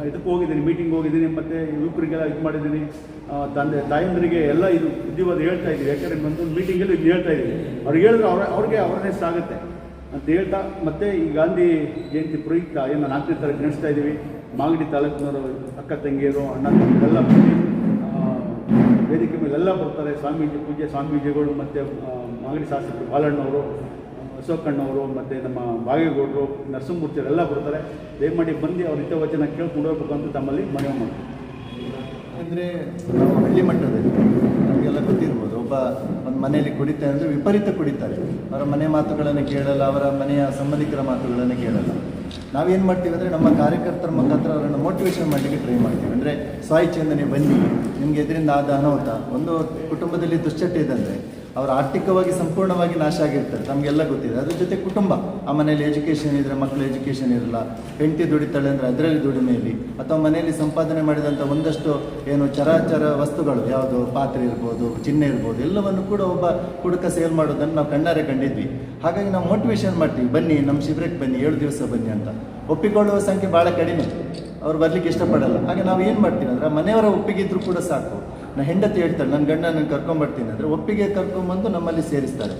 ಇದಕ್ಕೆ ಹೋಗಿದ್ದೀನಿ ಮೀಟಿಂಗ್ ಹೋಗಿದ್ದೀನಿ, ಮತ್ತು ಯುವಕರಿಗೆಲ್ಲ ಇದು ಮಾಡಿದ್ದೀನಿ. ತಂದೆ, ತಾಯಂದರಿಗೆ ಎಲ್ಲ ಇದು ಬುದ್ಧಿವಾದ ಹೇಳ್ತಾ ಇದ್ದೀವಿ. ಯಾಕಂದರೆ ಬಂದು ಮೀಟಿಂಗಲ್ಲಿ ಇದು ಹೇಳ್ತಾ ಇದ್ದೀವಿ. ಅವ್ರಿಗೆ ಹೇಳಿದ್ರೆ ಅವ್ರ, ಅವ್ರಿಗೆ ಅವೇರ್ನೆಸ್ ಆಗುತ್ತೆ. ಅಂತ ಹೇಳ್ತಾ, ಮತ್ತೆ ಈ ಗಾಂಧಿ ಜಯಂತಿ ಪ್ರಯುಕ್ತ ಏನು ನಾಲ್ಕನೇ ತಾರೀಕು ನಡೆಸ್ತಾ ಇದ್ದೀವಿ. ಮಾಗಡಿ ತಾಲೂಕಿನವರು, ಅಕ್ಕ ತಂಗಿಯರು, ಅಣ್ಣ ತಂಗಿಯರೆಲ್ಲ ವೇದಿಕೆ ಮೇಲೆಲ್ಲ ಬರ್ತಾರೆ. ಸ್ವಾಮೀಜಿ ಪೂಜೆ ಸ್ವಾಮೀಜಿಗಳು, ಮತ್ತು ಮಾಗಡಿ ಶಾಸಕರು, ಬಾಲಣ್ಣವರು. ಅಶೋಕಣ್ಣವರು ಮತ್ತು ನಮ್ಮ ಬಾಗೇಗೌಡರು ನರಸಿಂಹಮೂರ್ತಿಯವರೆಲ್ಲ ಬರ್ತಾರೆ. ದಯಮಾಡಿ ಬಂದು ಅವ್ರ ಹಿತವಚನ ಕೇಳ್ಕೊಂಡು ಹೋಗ್ಬೇಕು ಅಂತ ತಮ್ಮಲ್ಲಿ ಮನವಿ ಮಾಡಿ ಅಂದರೆ ನಾವು ಹಳ್ಳಿ ಮಟ್ಟದಲ್ಲಿ ನಮಗೆಲ್ಲ ಗೊತ್ತಿರ್ಬೋದು, ಒಬ್ಬ ಒಂದು ಮನೆಯಲ್ಲಿ ಕುಡಿತಾರೆ ಅಂದರೆ ವಿಪರೀತ ಕುಡಿತಾರೆ. ಅವರ ಮನೆ ಮಾತುಗಳನ್ನು ಕೇಳಲ್ಲ, ಅವರ ಮನೆಯ ಸಂಬಂಧಿಕರ ಮಾತುಗಳನ್ನು ಕೇಳಲ್ಲ. ನಾವೇನು ಮಾಡ್ತೀವಿ ಅಂದರೆ ನಮ್ಮ ಕಾರ್ಯಕರ್ತರ ಮುಖಾಂತರ ಅವರನ್ನು ಮೋಟಿವೇಶನ್ ಮಾಡಲಿಕ್ಕೆ ಟ್ರೈ ಮಾಡ್ತೀವಿ. ಅಂದರೆ ಸ್ವಾಯಿಚ್ಛೆಯಿಂದ ನೀವು ಬನ್ನಿ, ನಿಮಗೆ ಇದರಿಂದ ಆದ ಅನಾಹುತ, ಒಂದು ಕುಟುಂಬದಲ್ಲಿ ದುಶ್ಚಟ ಇದೆ ಅಂದರೆ ಅವರು ಆರ್ಥಿಕವಾಗಿ ಸಂಪೂರ್ಣವಾಗಿ ನಾಶ ಆಗಿರ್ತಾರೆ. ನಮಗೆಲ್ಲ ಗೊತ್ತಿದೆ. ಅದ್ರ ಜೊತೆ ಕುಟುಂಬ. ಆ ಮನೇಲಿ ಎಜುಕೇಷನ್ ಇದ್ದರೆ ಮಕ್ಕಳು ಎಜುಕೇಷನ್ ಇರಲ್ಲ. ಹೆಂಡತಿ ದುಡಿತಾಳೆ ಅಂದರೆ ಅದರಲ್ಲಿ ದುಡಿಮೆಯಲ್ಲಿ ಅಥವಾ ಮನೆಯಲ್ಲಿ ಸಂಪಾದನೆ ಮಾಡಿದಂಥ ಒಂದಷ್ಟು ಏನು ಚರಾಚರ ವಸ್ತುಗಳು, ಯಾವುದು ಪಾತ್ರೆ ಇರ್ಬೋದು ಚಿನ್ನ ಇರ್ಬೋದು, ಎಲ್ಲವನ್ನು ಕೂಡ ಒಬ್ಬ ಹುಡುಕ ಸೇಲ್ ಮಾಡೋದನ್ನು ನಾವು ಕಣ್ಣಾರೆ ಕಂಡಿದ್ವಿ. ಹಾಗಾಗಿ ನಾವು ಮೋಟಿವೇಶನ್ ಮಾಡ್ತೀವಿ. ಬನ್ನಿ ನಮ್ಮ ಶಿಬಿರಕ್ಕೆ ಬನ್ನಿ, ಏಳು ದಿವಸ ಬನ್ನಿ ಅಂತ. ಒಪ್ಪಿಕೊಳ್ಳುವ ಸಂಖ್ಯೆ ಭಾಳ ಕಡಿಮೆ. ಅವ್ರು ಬರ್ಲಿಕ್ಕೆ ಇಷ್ಟಪಡಲ್ಲ. ಹಾಗೆ ನಾವು ಏನು ಮಾಡ್ತೀವಿ ಅಂದರೆ, ಮನೆಯವರ ಒಪ್ಪಿಗೆ ಇದ್ರೂ ಕೂಡ ಸಾಕು. ನಾ ಹೆಂಡತಿ ಹೇಳ್ತಾಳೆ ನನ್ನ ಗಂಡ ನಾನು ಕರ್ಕೊಂಬರ್ತೀನಿ ಅಂದರೆ ಒಪ್ಪಿಗೆ ಕರ್ಕೊಂಬಂದು ನಮ್ಮಲ್ಲಿ ಸೇರಿಸ್ತಾರೆ.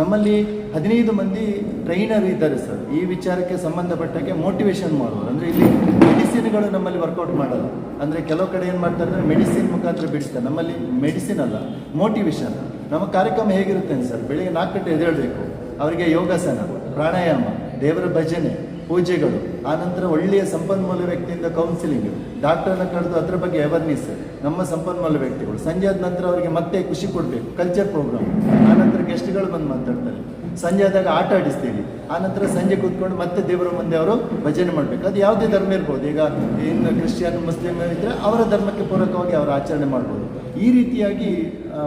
ನಮ್ಮಲ್ಲಿ ಹದಿನೈದು ಮಂದಿ ಟ್ರೈನರ್ ಇದ್ದಾರೆ ಸರ್ ಈ ವಿಚಾರಕ್ಕೆ ಸಂಬಂಧಪಟ್ಟಕ್ಕೆ ಮೋಟಿವೇಶನ್ ಮಾಡುವರು ಅಂದರೆ ಇಲ್ಲಿ ಮೆಡಿಸಿನ್ಗಳು ನಮ್ಮಲ್ಲಿ ವರ್ಕೌಟ್ ಮಾಡಲ್ಲ. ಅಂದರೆ ಕೆಲವು ಕಡೆ ಏನು ಮಾಡ್ತಾರೆ ಅಂದರೆ ಮೆಡಿಸಿನ್ ಮುಖಾಂತರ ಬಿಡಿಸ್ತಾರೆ. ನಮ್ಮಲ್ಲಿ ಮೆಡಿಸಿನ್ ಅಲ್ಲ ಮೋಟಿವೇಶನ್ ನಮ್ಮ ಕಾರ್ಯಕ್ರಮ ಹೇಗಿರುತ್ತೆ ಸರ್ ಬೆಳಿಗ್ಗೆ ನಾಲ್ಕು ಗಂಟೆ ಎದ್ದೇಳಬೇಕು. ಅವರಿಗೆ ಯೋಗಾಸನ, ಪ್ರಾಣಾಯಾಮ, ದೇವರ ಭಜನೆ ಪೂಜೆಗಳು ಆನಂತರ ಒಳ್ಳೆಯ ಸಂಪನ್ಮೂಲ ವ್ಯಕ್ತಿಯಿಂದ ಕೌನ್ಸಿಲಿಂಗ್ ಡಾಕ್ಟರ್ನ ಕರೆದು ಅದ್ರ ಬಗ್ಗೆ ಅವೇರ್ನೆಸ್ ನಮ್ಮ ಸಂಪನ್ಮೂಲ ವ್ಯಕ್ತಿಗಳು. ಸಂಜೆ ಆದ ನಂತರ ಅವರಿಗೆ ಮತ್ತೆ ಖುಷಿ ಕೊಡಬೇಕು ಕಲ್ಚರ್ ಪ್ರೋಗ್ರಾಮ್ ಆನಂತರ ಗೆಸ್ಟ್ಗಳು ಬಂದು ಮಾತಾಡ್ತಾರೆ. ಸಂಜೆ ಆದಾಗ ಆಟ ಆಡಿಸ್ತೀವಿ. ಆನಂತರ ಸಂಜೆ ಕೂತ್ಕೊಂಡು ಮತ್ತೆ ದೇವರ ಮುಂದೆ ಅವರು ಭಜನೆ ಮಾಡಬೇಕು. ಅದು ಯಾವುದೇ ಧರ್ಮ ಇರ್ಬೋದು. ಈಗ ಏನು ಕ್ರಿಶ್ಚಿಯನ್ ಮುಸ್ಲಿಮ್ ಇದ್ದರೆ ಅವರ ಧರ್ಮಕ್ಕೆ ಪೂರಕವಾಗಿ ಅವರು ಆಚರಣೆ ಮಾಡ್ಬೋದು. ಈ ರೀತಿಯಾಗಿ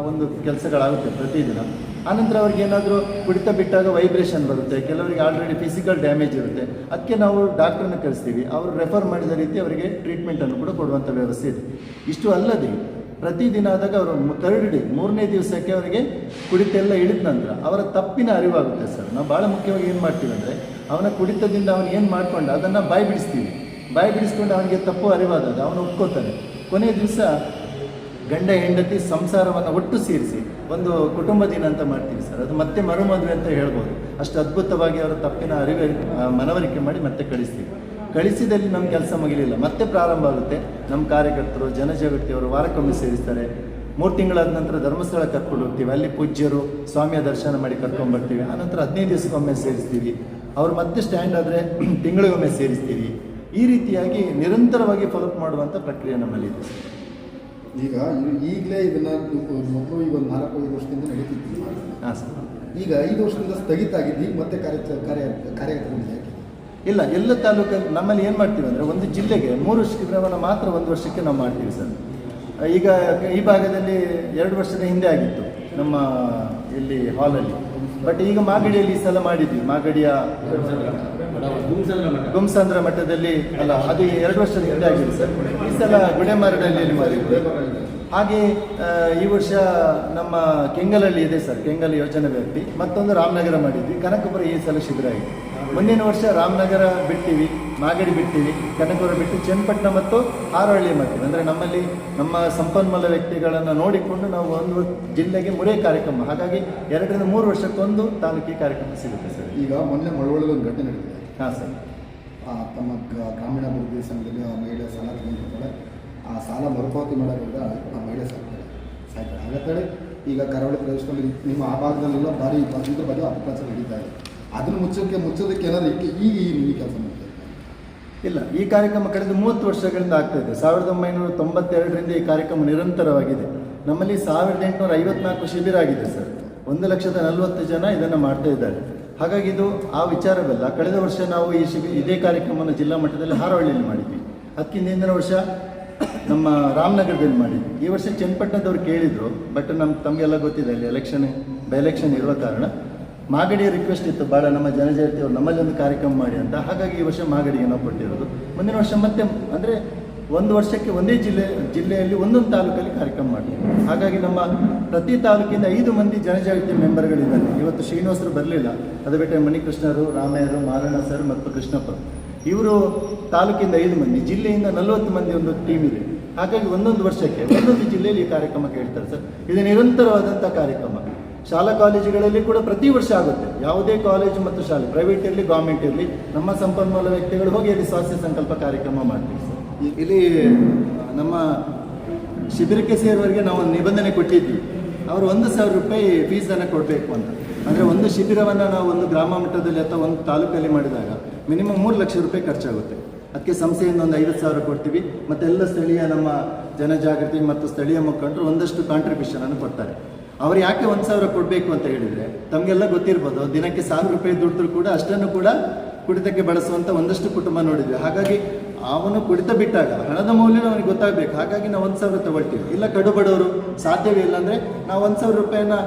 ಒಂದು ಕೆಲಸಗಳಾಗುತ್ತೆ ಪ್ರತಿದಿನ. ಆನಂತರ ಅವ್ರಿಗೆ ಏನಾದರೂ ಕುಡಿತ ಬಿಟ್ಟಾಗ ವೈಬ್ರೇಷನ್ ಬರುತ್ತೆ. ಕೆಲವರಿಗೆ ಆಲ್ರೆಡಿ ಫಿಸಿಕಲ್ ಡ್ಯಾಮೇಜ್ ಇರುತ್ತೆ. ಅದಕ್ಕೆ ನಾವು ಡಾಕ್ಟ್ರನ್ನ ಕಳಿಸ್ತೀವಿ ಅವರು ರೆಫರ್ ಮಾಡಿದ ರೀತಿ ಅವರಿಗೆ ಟ್ರೀಟ್ಮೆಂಟನ್ನು ಕೂಡ ಕೊಡುವಂಥ ವ್ಯವಸ್ಥೆ ಇದೆ. ಇಷ್ಟು ಅಲ್ಲದೆ ಪ್ರತಿದಿನ ಆದಾಗ ಅವರು ಥರ್ಡ್ ಡೇ ಮೂರನೇ ದಿವಸಕ್ಕೆ ಅವರಿಗೆ ಕುಡಿತೆಲ್ಲ ಇಳಿದ ನಂತರ ಅವರ ತಪ್ಪಿನ ಅರಿವಾಗುತ್ತೆ ಸರ್. ನಾವು ಭಾಳ ಮುಖ್ಯವಾಗಿ ಏನು ಮಾಡ್ತೀವಿ ಅಂದರೆ ಅವನ ಕುಡಿತದಿಂದ ಅವನು ಏನು ಮಾಡ್ಕೊಂಡು ಅದನ್ನು ಬಾಯಿ ಬಿಡಿಸ್ತೀವಿ ಬಾಯಿ ಬಿಡಿಸ್ಕೊಂಡು ಅವನಿಗೆ ತಪ್ಪು ಅರಿವಾದಾಗ ಅವನು ಒಪ್ಕೋತಾನೆ ಕೊನೆಯ ದಿವಸ ಗಂಡ ಹೆಂಡತಿ ಸಂಸಾರವನ್ನು ಒಟ್ಟು ಸೇರಿಸಿ ಒಂದು ಕುಟುಂಬ ದಿನ ಅಂತ ಮಾಡ್ತೀವಿ ಸರ್. ಅದು ಮತ್ತೆ ಮರುಮದುವೆ ಅಂತ ಹೇಳ್ಬೋದು. ಅಷ್ಟು ಅದ್ಭುತವಾಗಿ ಅವರ ತಪ್ಪಿನ ಅರಿವೆ ಮನವರಿಕೆ ಮಾಡಿ ಮತ್ತೆ ಕಳಿಸ್ತೀವಿ. ಕಳಿಸಿದಲ್ಲಿ ನಮ್ಮ ಕೆಲಸ ಮುಗಿಲಿಲ್ಲ. ಮತ್ತೆ ಪ್ರಾರಂಭ ಆಗುತ್ತೆ. ನಮ್ಮ ಕಾರ್ಯಕರ್ತರು ಜನಜಾಗೃತಿಯವರು ವಾರಕ್ಕೊಮ್ಮೆ ಸೇರಿಸ್ತಾರೆ. ಮೂರು ತಿಂಗಳಾದ ನಂತರ ಧರ್ಮಸ್ಥಳ ಕರ್ಕೊಂಡು ಹೋಗ್ತೀವಿ. ಅಲ್ಲಿ ಪೂಜ್ಯರು, ಸ್ವಾಮಿಯ ದರ್ಶನ ಮಾಡಿ ಕರ್ಕೊಂಡು ಬರ್ತೀವಿ. ಆನಂತರ ಹದಿನೈದು ದಿವಸಕ್ಕೊಮ್ಮೆ ಸೇರಿಸ್ತೀವಿ. ಅವ್ರು ಮತ್ತೆ ಸ್ಟ್ಯಾಂಡ್ ಆದರೆ *clears throat* ತಿಂಗಳಿಗೊಮ್ಮೆ ಸೇರಿಸ್ತೀವಿ. ಈ ರೀತಿಯಾಗಿ ನಿರಂತರವಾಗಿ ಫಾಲೋಅಪ್ ಮಾಡುವಂಥ ಪ್ರಕ್ರಿಯೆ ನಮ್ಮಲ್ಲಿದೆ. ಈಗ ಈಗಲೇ ಇದನ್ನ ಮೊದಲು ಈಗ ಒಂದು ನಾಲ್ಕು ಐದು ವರ್ಷದಿಂದ ನಡೀತಿದ್ದೀವಿ ಹಾಂ ಸರ್. ಈಗ ಐದು ವರ್ಷದಿಂದ ಸ್ಥಗಿತ ಆಗಿದ್ದು ಈಗ ಮತ್ತೆ ಕಾರ್ಯ ಕಾರ್ಯ ಕಾರ್ಯಗತಗೊಂಡಿದೆ ಇಲ್ಲ ಎಲ್ಲ ತಾಲೂಕಲ್ಲಿ ನಮ್ಮಲ್ಲಿ ಏನು ಮಾಡ್ತೀವಿ ಅಂದರೆ ಒಂದು ಜಿಲ್ಲೆಗೆ ಮೂರು ಶಿಬಿರವನ್ನು ಮಾತ್ರ ಒಂದು ವರ್ಷಕ್ಕೆ ನಾವು ಮಾಡ್ತೀವಿ ಸರ್. ಈಗ ಈ ಭಾಗದಲ್ಲಿ ಎರಡು ವರ್ಷದ ಹಿಂದೆ ಆಗಿತ್ತು ನಮ್ಮ ಇಲ್ಲಿ ಹಾಲಲ್ಲಿ ಬಟ್ ಈಗ ಮಾಗಡಿಯಲ್ಲಿ ಈ ಸಲ ಮಾಡಿದ್ವಿ ಮಾಗಡಿಯ ಗುಮ್ಸಂದ್ರ ಮಠದಲ್ಲಿ ಅಲ್ಲ ಅದು ಎರಡು ವರ್ಷದ ಹಿಂದೆ ಆಗಿದೆ ಸರ್ ಈ ಸಲ ಗುಡೆಮಾರಡಳ್ಳಿಯಲ್ಲಿ ಮಾಡಿದ್ವಿ ಹಾಗೆ ಈ ವರ್ಷ ನಮ್ಮ ಕೆಂಗಲಲ್ಲಿ ಇದೆ ಸರ್ ಕೆಂಗಲ್ ಯೋಜನೆ ವ್ಯಕ್ತಿ ಮತ್ತೊಂದು ರಾಮನಗರ ಮಾಡಿದ್ವಿ. ಕನಕಪುರ ಈ ಸಲ ಶಿಬಿರ ಆಗಿದೆ. ಮುಂದಿನ ವರ್ಷ ರಾಮನಗರ ಬಿಟ್ಟಿವಿ ಮಾಗಡಿ ಬಿಟ್ಟಿವಿ ಕನಕಪುರ ಬಿಟ್ಟು ಚನ್ನಪಟ್ಟಣ ಮತ್ತು ಹಾರೋಹಳ್ಳಿ ಮಾಡ್ತೀವಿ. ಅಂದರೆ ನಮ್ಮಲ್ಲಿ ನಮ್ಮ ಸಂಪನ್ಮೂಲ ವ್ಯಕ್ತಿಗಳನ್ನು ನೋಡಿಕೊಂಡು ನಾವು ಒಂದು ಜಿಲ್ಲೆಗೆ ಮುರೇ ಕಾರ್ಯಕ್ರಮ. ಹಾಗಾಗಿ ಎರಡರಿಂದ ಮೂರು ವರ್ಷಕ್ಕೊಂದು ತಾಲೂಕಿಗೆ ಕಾರ್ಯಕ್ರಮ ಸಿಗುತ್ತೆ ಸರ್. ಈಗ ಮೊನ್ನೆ ಮಳವಳ್ಳಿ ಒಂದು ಘಟನೆ ನಡೆದಿದೆ. ಹಾಂ ಸರ್ ತಮ್ಮ ಗ್ರಾಮೀಣ ಗ್ರಾಮೀಣಾಭಿವೃದ್ಧಿ ಸಂಘದಲ್ಲಿ ಆ ಮಹಿಳೆ ಸಾಲ ತಗೊಂಡಿರ್ತಾಳೆ ಆ ಸಾಲ ಮರುಪಾವತಿ ಮಾಡೋದ್ರಿಂದ ಆ ಮಹಿಳೆ ಸಾಕ್ತಾರೆ ಸಾಯ್ತಾರೆ ಹಾಗಾದರೆ ಈಗ ಕರಾವಳಿ ಪ್ರದೇಶದಲ್ಲಿ ನಿಮ್ಮ ಆ ಭಾಗದಲ್ಲೆಲ್ಲ ಭಾರಿ ಇದ್ರ ಬಗ್ಗೆ ಅಪಪ್ರಚಾರ ನಡೀತಾ ಇದೆ. ಅದನ್ನು ಮುಚ್ಚೋಕ್ಕೆ, ಮುಚ್ಚೋದಕ್ಕೆ ಏನಾದ್ರು ಈಗ ಈಗ ಈ ಈ ಕೆಲಸ ಮಾಡ್ತಾ ಇಲ್ಲ, ಈ ಕಾರ್ಯಕ್ರಮ ಕಳೆದ ಮೂವತ್ತು ವರ್ಷಗಳಿಂದ ಆಗ್ತಾ ಇದೆ. ಸಾವಿರದ ಒಂಬೈನೂರ ತೊಂಬತ್ತೆರಡರಿಂದ ಈ ಕಾರ್ಯಕ್ರಮ ನಿರಂತರವಾಗಿದೆ. ನಮ್ಮಲ್ಲಿ ಸಾವಿರದ ಎಂಟುನೂರ ಐವತ್ನಾಲ್ಕು ಶಿಬಿರ ಆಗಿದೆ ಸರ್. ಒಂದು ಲಕ್ಷದ ನಲವತ್ತು ಜನ ಇದನ್ನು ಮಾಡ್ತಾ ಇದ್ದಾರೆ. ಹಾಗಾಗಿ ಇದು ಆ ವಿಚಾರವಲ್ಲ. ಕಳೆದ ವರ್ಷ ನಾವು ಈ ಶಿಬಿ ಇದೇ ಕಾರ್ಯಕ್ರಮವನ್ನು ಜಿಲ್ಲಾ ಮಟ್ಟದಲ್ಲಿ ಹಾರವಳ್ಳಿಯಲ್ಲಿ ಮಾಡಿದ್ವಿ. ಅದಕ್ಕಿಂತ ಹಿಂದಿನ ವರ್ಷ ನಮ್ಮ ರಾಮನಗರದಲ್ಲಿ ಮಾಡಿದ್ವಿ. ಈ ವರ್ಷ ಚನ್ನಪಟ್ಟಣದವ್ರು ಕೇಳಿದರು ಬಟ್ ನಮ್ಮ ತಮಗೆಲ್ಲ ಗೊತ್ತಿದೆ ಅಲ್ಲಿ ಎಲೆಕ್ಷನ್ ಬೈ ಎಲೆಕ್ಷನ್ ಇರುವ ಕಾರಣ. ಮಾಗಡಿ ರಿಕ್ವೆಸ್ಟ್ ಇತ್ತು ಭಾಳ ನಮ್ಮ ಜನಜಾತಿಯವರು ನಮ್ಮಲ್ಲಿ ಒಂದು ಕಾರ್ಯಕ್ರಮ ಮಾಡಿ ಅಂತ. ಹಾಗಾಗಿ ಈ ವರ್ಷ ಮಾಗಡಿಗೆ ನಾವು ಕೊಟ್ಟಿರೋದು. ಮುಂದಿನ ವರ್ಷ ಮತ್ತೆ, ಅಂದರೆ ಒಂದು ವರ್ಷಕ್ಕೆ ಒಂದೇ ಜಿಲ್ಲೆ, ಜಿಲ್ಲೆಯಲ್ಲಿ ಒಂದೊಂದು ತಾಲೂಕಲ್ಲಿ ಕಾರ್ಯಕ್ರಮ ಮಾಡ್ತೀವಿ. ಹಾಗಾಗಿ ನಮ್ಮ ಪ್ರತಿ ತಾಲೂಕಿಂದ ಐದು ಮಂದಿ ಜನಜಾಗೃತಿ ಮೆಂಬರ್ಗಳಿದ್ದಾರೆ. ಇವತ್ತು ಶ್ರೀನಿವಾಸರು ಬರಲಿಲ್ಲ. ಅದು ಬಿಟ್ಟರೆ ಮಣಿಕೃಷ್ಣರು, ರಾಮಯ್ಯರು, ಮಾರಣ್ಣ ಸರ್ ಮತ್ತು ಕೃಷ್ಣಪ್ಪ. ಇವರು ತಾಲೂಕಿಂದ ಐದು ಮಂದಿ, ಜಿಲ್ಲೆಯಿಂದ ನಲವತ್ತು ಮಂದಿ ಒಂದು ಟೀಮ್ ಇದೆ. ಹಾಗಾಗಿ ಒಂದೊಂದು ವರ್ಷಕ್ಕೆ ಒಂದೊಂದು ಜಿಲ್ಲೆಯಲ್ಲಿ ಈ ಕಾರ್ಯಕ್ರಮ ಕೇಳ್ತಾರೆ ಸರ್. ಇದು ನಿರಂತರವಾದಂಥ ಕಾರ್ಯಕ್ರಮ. ಶಾಲಾ ಕಾಲೇಜುಗಳಲ್ಲಿ ಕೂಡ ಪ್ರತಿ ವರ್ಷ ಆಗುತ್ತೆ. ಯಾವುದೇ ಕಾಲೇಜು ಮತ್ತು ಶಾಲೆ ಪ್ರೈವೇಟ್ ಇರಲಿ ಗೌರ್ಮೆಂಟ್ ಇರಲಿ, ನಮ್ಮ ಸಂಪನ್ಮೂಲ ವ್ಯಕ್ತಿಗಳು ಹೋಗಿ ಅಲ್ಲಿ ಸ್ವಾಸ್ಥ್ಯ ಸಂಕಲ್ಪ ಕಾರ್ಯಕ್ರಮ ಮಾಡ್ತೀವಿ ಸರ್. ಇಲ್ಲಿ ನಮ್ಮ ಶಿಬಿರಕ್ಕೆ ಸೇರುವವರಿಗೆ ನಾವು ಒಂದು ನಿಬಂಧನೆ ಕೊಟ್ಟಿದ್ವಿ. ಅವರು ಒಂದು ಸಾವಿರ ರೂಪಾಯಿ ಫೀಸನ್ನು ಕೊಡಬೇಕು ಅಂತ. ಅಂದರೆ ಒಂದು ಶಿಬಿರವನ್ನು ನಾವು ಒಂದು ಗ್ರಾಮ ಮಟ್ಟದಲ್ಲಿ ಅಥವಾ ಒಂದು ತಾಲೂಕಲ್ಲಿ ಮಾಡಿದಾಗ ಮಿನಿಮಮ್ ಮೂರು ಲಕ್ಷ ರೂಪಾಯಿ ಖರ್ಚಾಗುತ್ತೆ. ಅದಕ್ಕೆ ಸಂಸ್ಥೆಯಿಂದ ಒಂದು ಐವತ್ತು ಸಾವಿರ ಕೊಡ್ತೀವಿ. ಮತ್ತು ಎಲ್ಲ ಸ್ಥಳೀಯ ನಮ್ಮ ಜನಜಾಗೃತಿ ಮತ್ತು ಸ್ಥಳೀಯ ಮುಖಂಡರು ಒಂದಷ್ಟು ಕಾಂಟ್ರಿಬ್ಯೂಷನ್ ಅನ್ನು ಕೊಡ್ತಾರೆ. ಅವ್ರು ಯಾಕೆ ಒಂದು ಸಾವಿರ ಕೊಡಬೇಕು ಅಂತ ಹೇಳಿದರೆ ತಮಗೆಲ್ಲ ಗೊತ್ತಿರ್ಬೋದು, ದಿನಕ್ಕೆ ಸಾವಿರ ರೂಪಾಯಿ ದುಡ್ಡು ಕೂಡ ಅಷ್ಟನ್ನು ಕೂಡ ಕುಡಿತಕ್ಕೆ ಬಳಸುವಂಥ ಒಂದಷ್ಟು ಕುಟುಂಬ ನೋಡಿದ್ವಿ. ಹಾಗಾಗಿ ಅವನು ಕುಡಿತ ಬಿಟ್ಟಾಗ ಹಣದ ಮೌಲ್ಯ ಅವನಿಗೆ ಗೊತ್ತಾಗಬೇಕು. ಹಾಗಾಗಿ ನಾವು ಒಂದು ಸಾವಿರ ತಗೊಳ್ತೀವಿ. ಇಲ್ಲ ಕಡು ಬಡವರು ಸಾಧ್ಯವೇ ಇಲ್ಲ ಅಂದರೆ ನಾವು ಒಂದು ಸಾವಿರ ರೂಪಾಯಿನ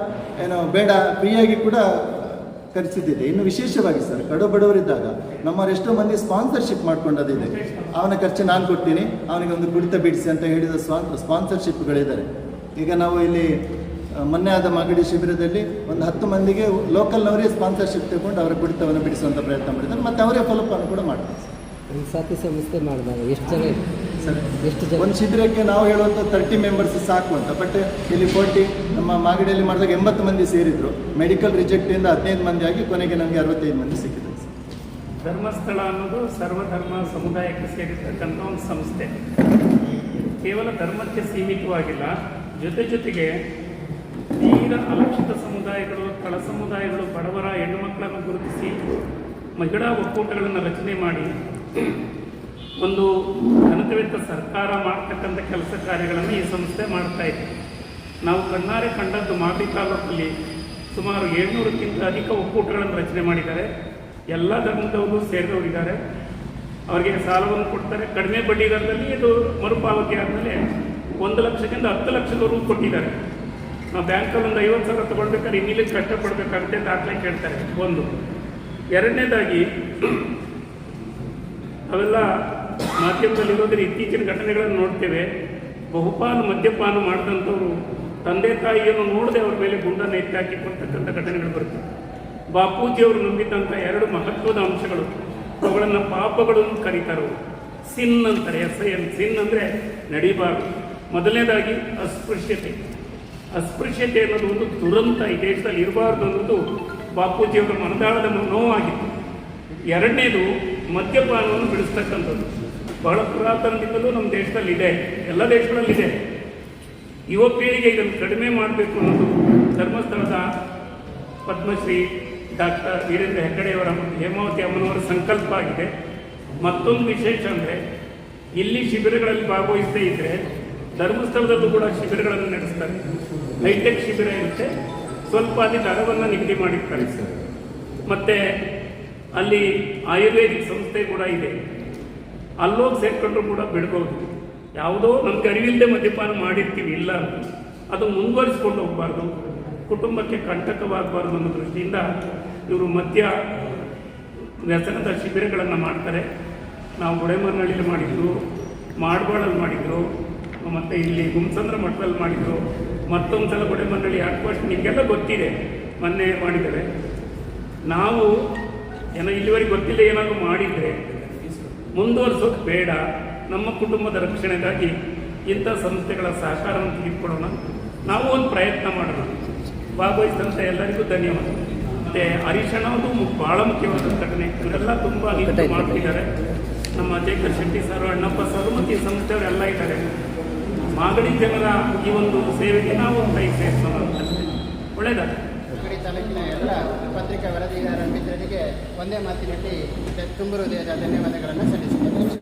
ಏನೋ ಬೇಡ, ಫ್ರೀಯಾಗಿ ಕೂಡ ಖರ್ಚಿದ್ದಿದೆ. ಇನ್ನು ವಿಶೇಷವಾಗಿ ಸರ್, ಕಡು ಬಡವರಿದ್ದಾಗ ನಮ್ಮ ಎಷ್ಟೋ ಮಂದಿ ಸ್ಪಾನ್ಸರ್ಶಿಪ್ ಮಾಡ್ಕೊಂಡದಿದೆ. ಅವನ ಖರ್ಚು ನಾನು ಕೊಡ್ತೀನಿ, ಅವನಿಗೆ ಒಂದು ಕುಡಿತ ಬಿಡಿಸಿ ಅಂತ ಹೇಳಿದ ಸ್ಪಾನ್ ಸ್ಪಾನ್ಸರ್ಶಿಪ್ಗಳಿದ್ದಾರೆ ಈಗ ನಾವು ಇಲ್ಲಿ ಮೊನ್ನೆ ಆದ ಮಾಗಡಿ ಶಿಬಿರದಲ್ಲಿ ಒಂದು ಹತ್ತು ಮಂದಿಗೆ ಲೋಕಲ್ನವರೇ ಸ್ಪಾನ್ಸರ್ಶಿಪ್ ತಗೊಂಡು ಅವರ ಕುಡಿತವನ್ನು ಬಿಡಿಸುವಂಥ ಪ್ರಯತ್ನ ಮಾಡಿದ್ದಾರೆ. ಮತ್ತು ಅವರೇ ಫಲೋಪನ್ನು ಕೂಡ ಮಾಡ್ತಾರೆ. ಸಾತಿ ಸಂಸ್ಥೆ ಮಾಡಿದಾಗ ಎಷ್ಟು ಜನ ಸರ್ ಎಷ್ಟು ಜನ? ಒಂದು ಶಿಬಿರಕ್ಕೆ ನಾವು ಹೇಳುವಂಥ ತರ್ಟಿ ಮೆಂಬರ್ಸ್ ಸಾಕು ಅಂತ. ಬಟ್ ಇಲ್ಲಿ ಫೋರ್ಟಿ ನಮ್ಮ ಮಾಗಡಿಯಲ್ಲಿ ಮಾಡಿದಾಗ ಎಂಬತ್ತು ಮಂದಿ ಸೇರಿದ್ರು. ಮೆಡಿಕಲ್ ರಿಜೆಕ್ಟಿಂದ ಹದಿನೈದು ಮಂದಿ ಆಗಿ ಕೊನೆಗೆ ನಮಗೆ ಅರವತ್ತೈದು ಮಂದಿ ಸಿಕ್ಕಿದೆ ಧರ್ಮಸ್ಥಳ ಅನ್ನೋದು ಸರ್ವಧರ್ಮ ಸಮುದಾಯಕ್ಕೆ ಸೇರಿರ್ತಕ್ಕಂಥ ಒಂದು ಸಂಸ್ಥೆ. ಕೇವಲ ಧರ್ಮಕ್ಕೆ ಸೀಮಿತವಾಗಿಲ್ಲ ಜೊತೆ ಜೊತೆಗೆ ತೀರ ಅಲಕ್ಷಿತ ಸಮುದಾಯಗಳು ತಳ ಸಮುದಾಯಗಳು ಬಡವರ ಹೆಣ್ಣು ಮಕ್ಕಳನ್ನು ಗುರುತಿಸಿ ಮಹಿಳಾ ಒಕ್ಕೂಟಗಳನ್ನು ರಚನೆ ಮಾಡಿ ಒಂದು ಘನತೆವೆತ್ತ ಸರ್ಕಾರ ಮಾಡ್ತಕ್ಕಂಥ ಕೆಲಸ ಕಾರ್ಯಗಳನ್ನು ಈ ಸಂಸ್ಥೆ ಮಾಡ್ತಾ ಇದೆ. ನಾವು ಕಣ್ಣಾರೆ ಕಂಡದ್ದು ಮಾಬಿ ತಾಲೂಕಲ್ಲಿ ಸುಮಾರು ಏಳ್ನೂರಕ್ಕಿಂತ ಅಧಿಕ ಒಕ್ಕೂಟಗಳನ್ನು ರಚನೆ ಮಾಡಿದ್ದಾರೆ. ಎಲ್ಲ ಧರ್ಮದವರು ಸೇರಿದವರಿದ್ದಾರೆ. ಅವರಿಗೆ ಸಾಲವನ್ನು ಕೊಡ್ತಾರೆ. ಕಡಿಮೆ ಬಡ್ಡಿ ದರದಲ್ಲಿ ಇದು ಮರುಪಾವತಿ ಆದಮೇಲೆ ಒಂದು ಲಕ್ಷಕ್ಕಿಂತ ಹತ್ತು ಲಕ್ಷದವರೆಗೂ ಕೊಟ್ಟಿದ್ದಾರೆ. ನಾವು ಬ್ಯಾಂಕಲ್ಲಿ ಒಂದು ಐವತ್ತು ಸಾವಿರ ತೊಗೊಳ್ಬೇಕಾದ್ರೆ ಇನ್ನಿಲ್ಲಿ ಕಷ್ಟಪಡಬೇಕಾಗುತ್ತೆ ದಾಖಲೆ ಕೇಳ್ತಾರೆ. ಒಂದು. ಎರಡನೇದಾಗಿ ಅವೆಲ್ಲ ಮಾಧ್ಯಮದಲ್ಲಿರೋದ್ರೆ ಇತ್ತೀಚಿನ ಘಟನೆಗಳನ್ನು ನೋಡ್ತೇವೆ. ಬಹುಪಾಲು ಮದ್ಯಪಾನ ಮಾಡಿದಂಥವ್ರು ತಂದೆ ತಾಯಿಯನ್ನು ನೋಡದೆ ಅವ್ರ ಮೇಲೆ ಗುಂಡನ್ನು ಎತ್ತಿ ಹಾಕಿಕೊಳ್ತಕ್ಕಂಥ ಘಟನೆಗಳು ಬರ್ತವೆ ಬಾಪೂಜಿಯವರು ನಂಬಿದಂಥ ಎರಡು ಮಹತ್ವದ ಅಂಶಗಳು. ಅವುಗಳನ್ನು ಪಾಪಗಳನ್ನು ಕರೀತಾರೆ. ಸಿನ್ ಅಂತಾರೆ, ಎಸ್ ಐ ಎನ್, ಸಿನ್ ಅಂದರೆ ನಡಿಬಾರ್ದು. ಮೊದಲನೇದಾಗಿ ಅಸ್ಪೃಶ್ಯತೆ. ಅಸ್ಪೃಶ್ಯತೆ ಅನ್ನೋದು ಒಂದು ದುರಂತ ಈ ದೇಶದಲ್ಲಿ ಇರಬಾರ್ದು ಅನ್ನೋದು ಬಾಪೂಜಿಯವರ ಮನದಾಳದ ನೋವಾಗಿತ್ತು ಎರಡನೇದು ಮದ್ಯಪಾನವನ್ನು ಬಿಡಿಸ್ತಕ್ಕಂಥದ್ದು. ಬಹಳ ಪುರಾತನದಿಂದಲೂ ನಮ್ಮ ದೇಶದಲ್ಲಿ ಇದೆ ಎಲ್ಲ ದೇಶಗಳಲ್ಲಿದೆ. ಯುವ ಪೀಳಿಗೆ ಇದನ್ನು ಕಡಿಮೆ ಮಾಡಬೇಕು ಅನ್ನೋದು ಧರ್ಮಸ್ಥಳದ ಪದ್ಮಶ್ರೀ ಡಾಕ್ಟರ್ ವೀರೇಂದ್ರ ಹೆಗ್ಗಡೆಯವರ ಹೇಮಾವತಿ ಅಮ್ಮನವರ ಸಂಕಲ್ಪ ಆಗಿದೆ. ಮತ್ತೊಂದು ವಿಶೇಷ ಅಂದರೆ, ಇಲ್ಲಿ ಶಿಬಿರಗಳಲ್ಲಿ ಭಾಗವಹಿಸದೇ ಇದ್ದರೆ ಧರ್ಮಸ್ಥಳದಲ್ಲೂ ಕೂಡ ಶಿಬಿರಗಳನ್ನು ನಡೆಸ್ತಾರೆ. ಹೈಟೆಕ್ ಶಿಬಿರ ಇರುತ್ತೆ. ಸ್ವಲ್ಪ ಅಲ್ಲಿ ದರವನ್ನು ನಿಗದಿ ಮಾಡಿರ್ತಾರೆ. ಮತ್ತು ಅಲ್ಲಿ ಆಯುರ್ವೇದಿಕ್ ಸಂಸ್ಥೆ ಕೂಡ ಇದೆ. ಅಲ್ಲೋಗಿ ಸೇರ್ಕೊಂಡ್ರು ಕೂಡ ಬಿಡ್ಬೋದು. ಯಾವುದೋ ನಮ್ಗೆ ಅರಿವಿಲ್ಲದೆ ಮದ್ಯಪಾನ ಮಾಡಿರ್ತೀವಿ, ಇಲ್ಲ ಅದು ಮುಂದುವರಿಸ್ಕೊಂಡು ಹೋಗಬಾರ್ದು. ಕುಟುಂಬಕ್ಕೆ ಕಂಟಕವಾಗಬಾರ್ದು ಅನ್ನೋ ದೃಷ್ಟಿಯಿಂದ ಇವರು ಮದ್ಯ ವ್ಯಸನದ ಶಿಬಿರಗಳನ್ನು ಮಾಡ್ತಾರೆ. ನಾವು ಗುಡೆಮರ್ನಳ್ಳಿಲಿ ಮಾಡಿದ್ರು, ಮಾಡಬಾಳಲ್ಲಿ ಮಾಡಿದ್ರು, ಮತ್ತು ಇಲ್ಲಿ ಗುಮ್ಸಂದ್ರ ಮಠದಲ್ಲಿ ಮಾಡಿದ್ರು ಮತ್ತೊಂದು ಸಲ ಗುಡೆಮರ್ನಳ್ಳಿ ಆಟ್ಕೋಸ್ಟ್ ನಿಮಗೆಲ್ಲ ಗೊತ್ತಿದೆ, ಮೊನ್ನೆ ಮಾಡಿದ್ದಾರೆ ನಾವು ಏನೋ ಇಲ್ಲಿವರೆಗೆ ಗೊತ್ತಿಲ್ಲ ಏನಾದರೂ ಮಾಡಿದರೆ. ಮುಂದುವರಿಸೋದು ಬೇಡ. ನಮ್ಮ ಕುಟುಂಬದ ರಕ್ಷಣೆಗಾಗಿ ಇಂಥ ಸಂಸ್ಥೆಗಳ ಸಹಕಾರವನ್ನು ತೆಗೆದುಕೊಳ್ಳೋಣ. ನಾವು ಒಂದು ಪ್ರಯತ್ನ ಮಾಡೋಣ. ಭಾಗವಹಿಸಿದಂಥ ಎಲ್ಲರಿಗೂ ಧನ್ಯವಾದ. ಮತ್ತು ಹರಿಶಣದು ಭಾಳ ಮುಖ್ಯವಾದ ಘಟನೆ. ಇವರೆಲ್ಲ ತುಂಬ ಮಾಡ್ತಿದ್ದಾರೆ. ನಮ್ಮ ಜೇಕರ್ ಶೆಟ್ಟಿ ಸರ್ ಅಣ್ಣಪ್ಪ ಸರ್ ಮತ್ತು ಈ ಸಂಸ್ಥೆಯವರೆಲ್ಲ ಇದ್ದಾರೆ. ಮಾಗಡಿ ಜನರ ಈ ಒಂದು ಸೇವೆಗೆ ನಾವು ಒಂದು ಕೈ ಸೇರಿಸೋಣ ಒಳ್ಳೆಯದಾಗ ತಾಲೂಕಿನ ಎಲ್ಲ ಪತ್ರಿಕಾ ವರದಿಗಾರ ಮಿತ್ರರಿಗೆ ಒಂದೇ ಮಾತಿನಲ್ಲಿ ತುಂಬ ಹೃದಯದ ಧನ್ಯವಾದಗಳನ್ನು ಸಲ್ಲಿಸುತ್ತೇನೆ.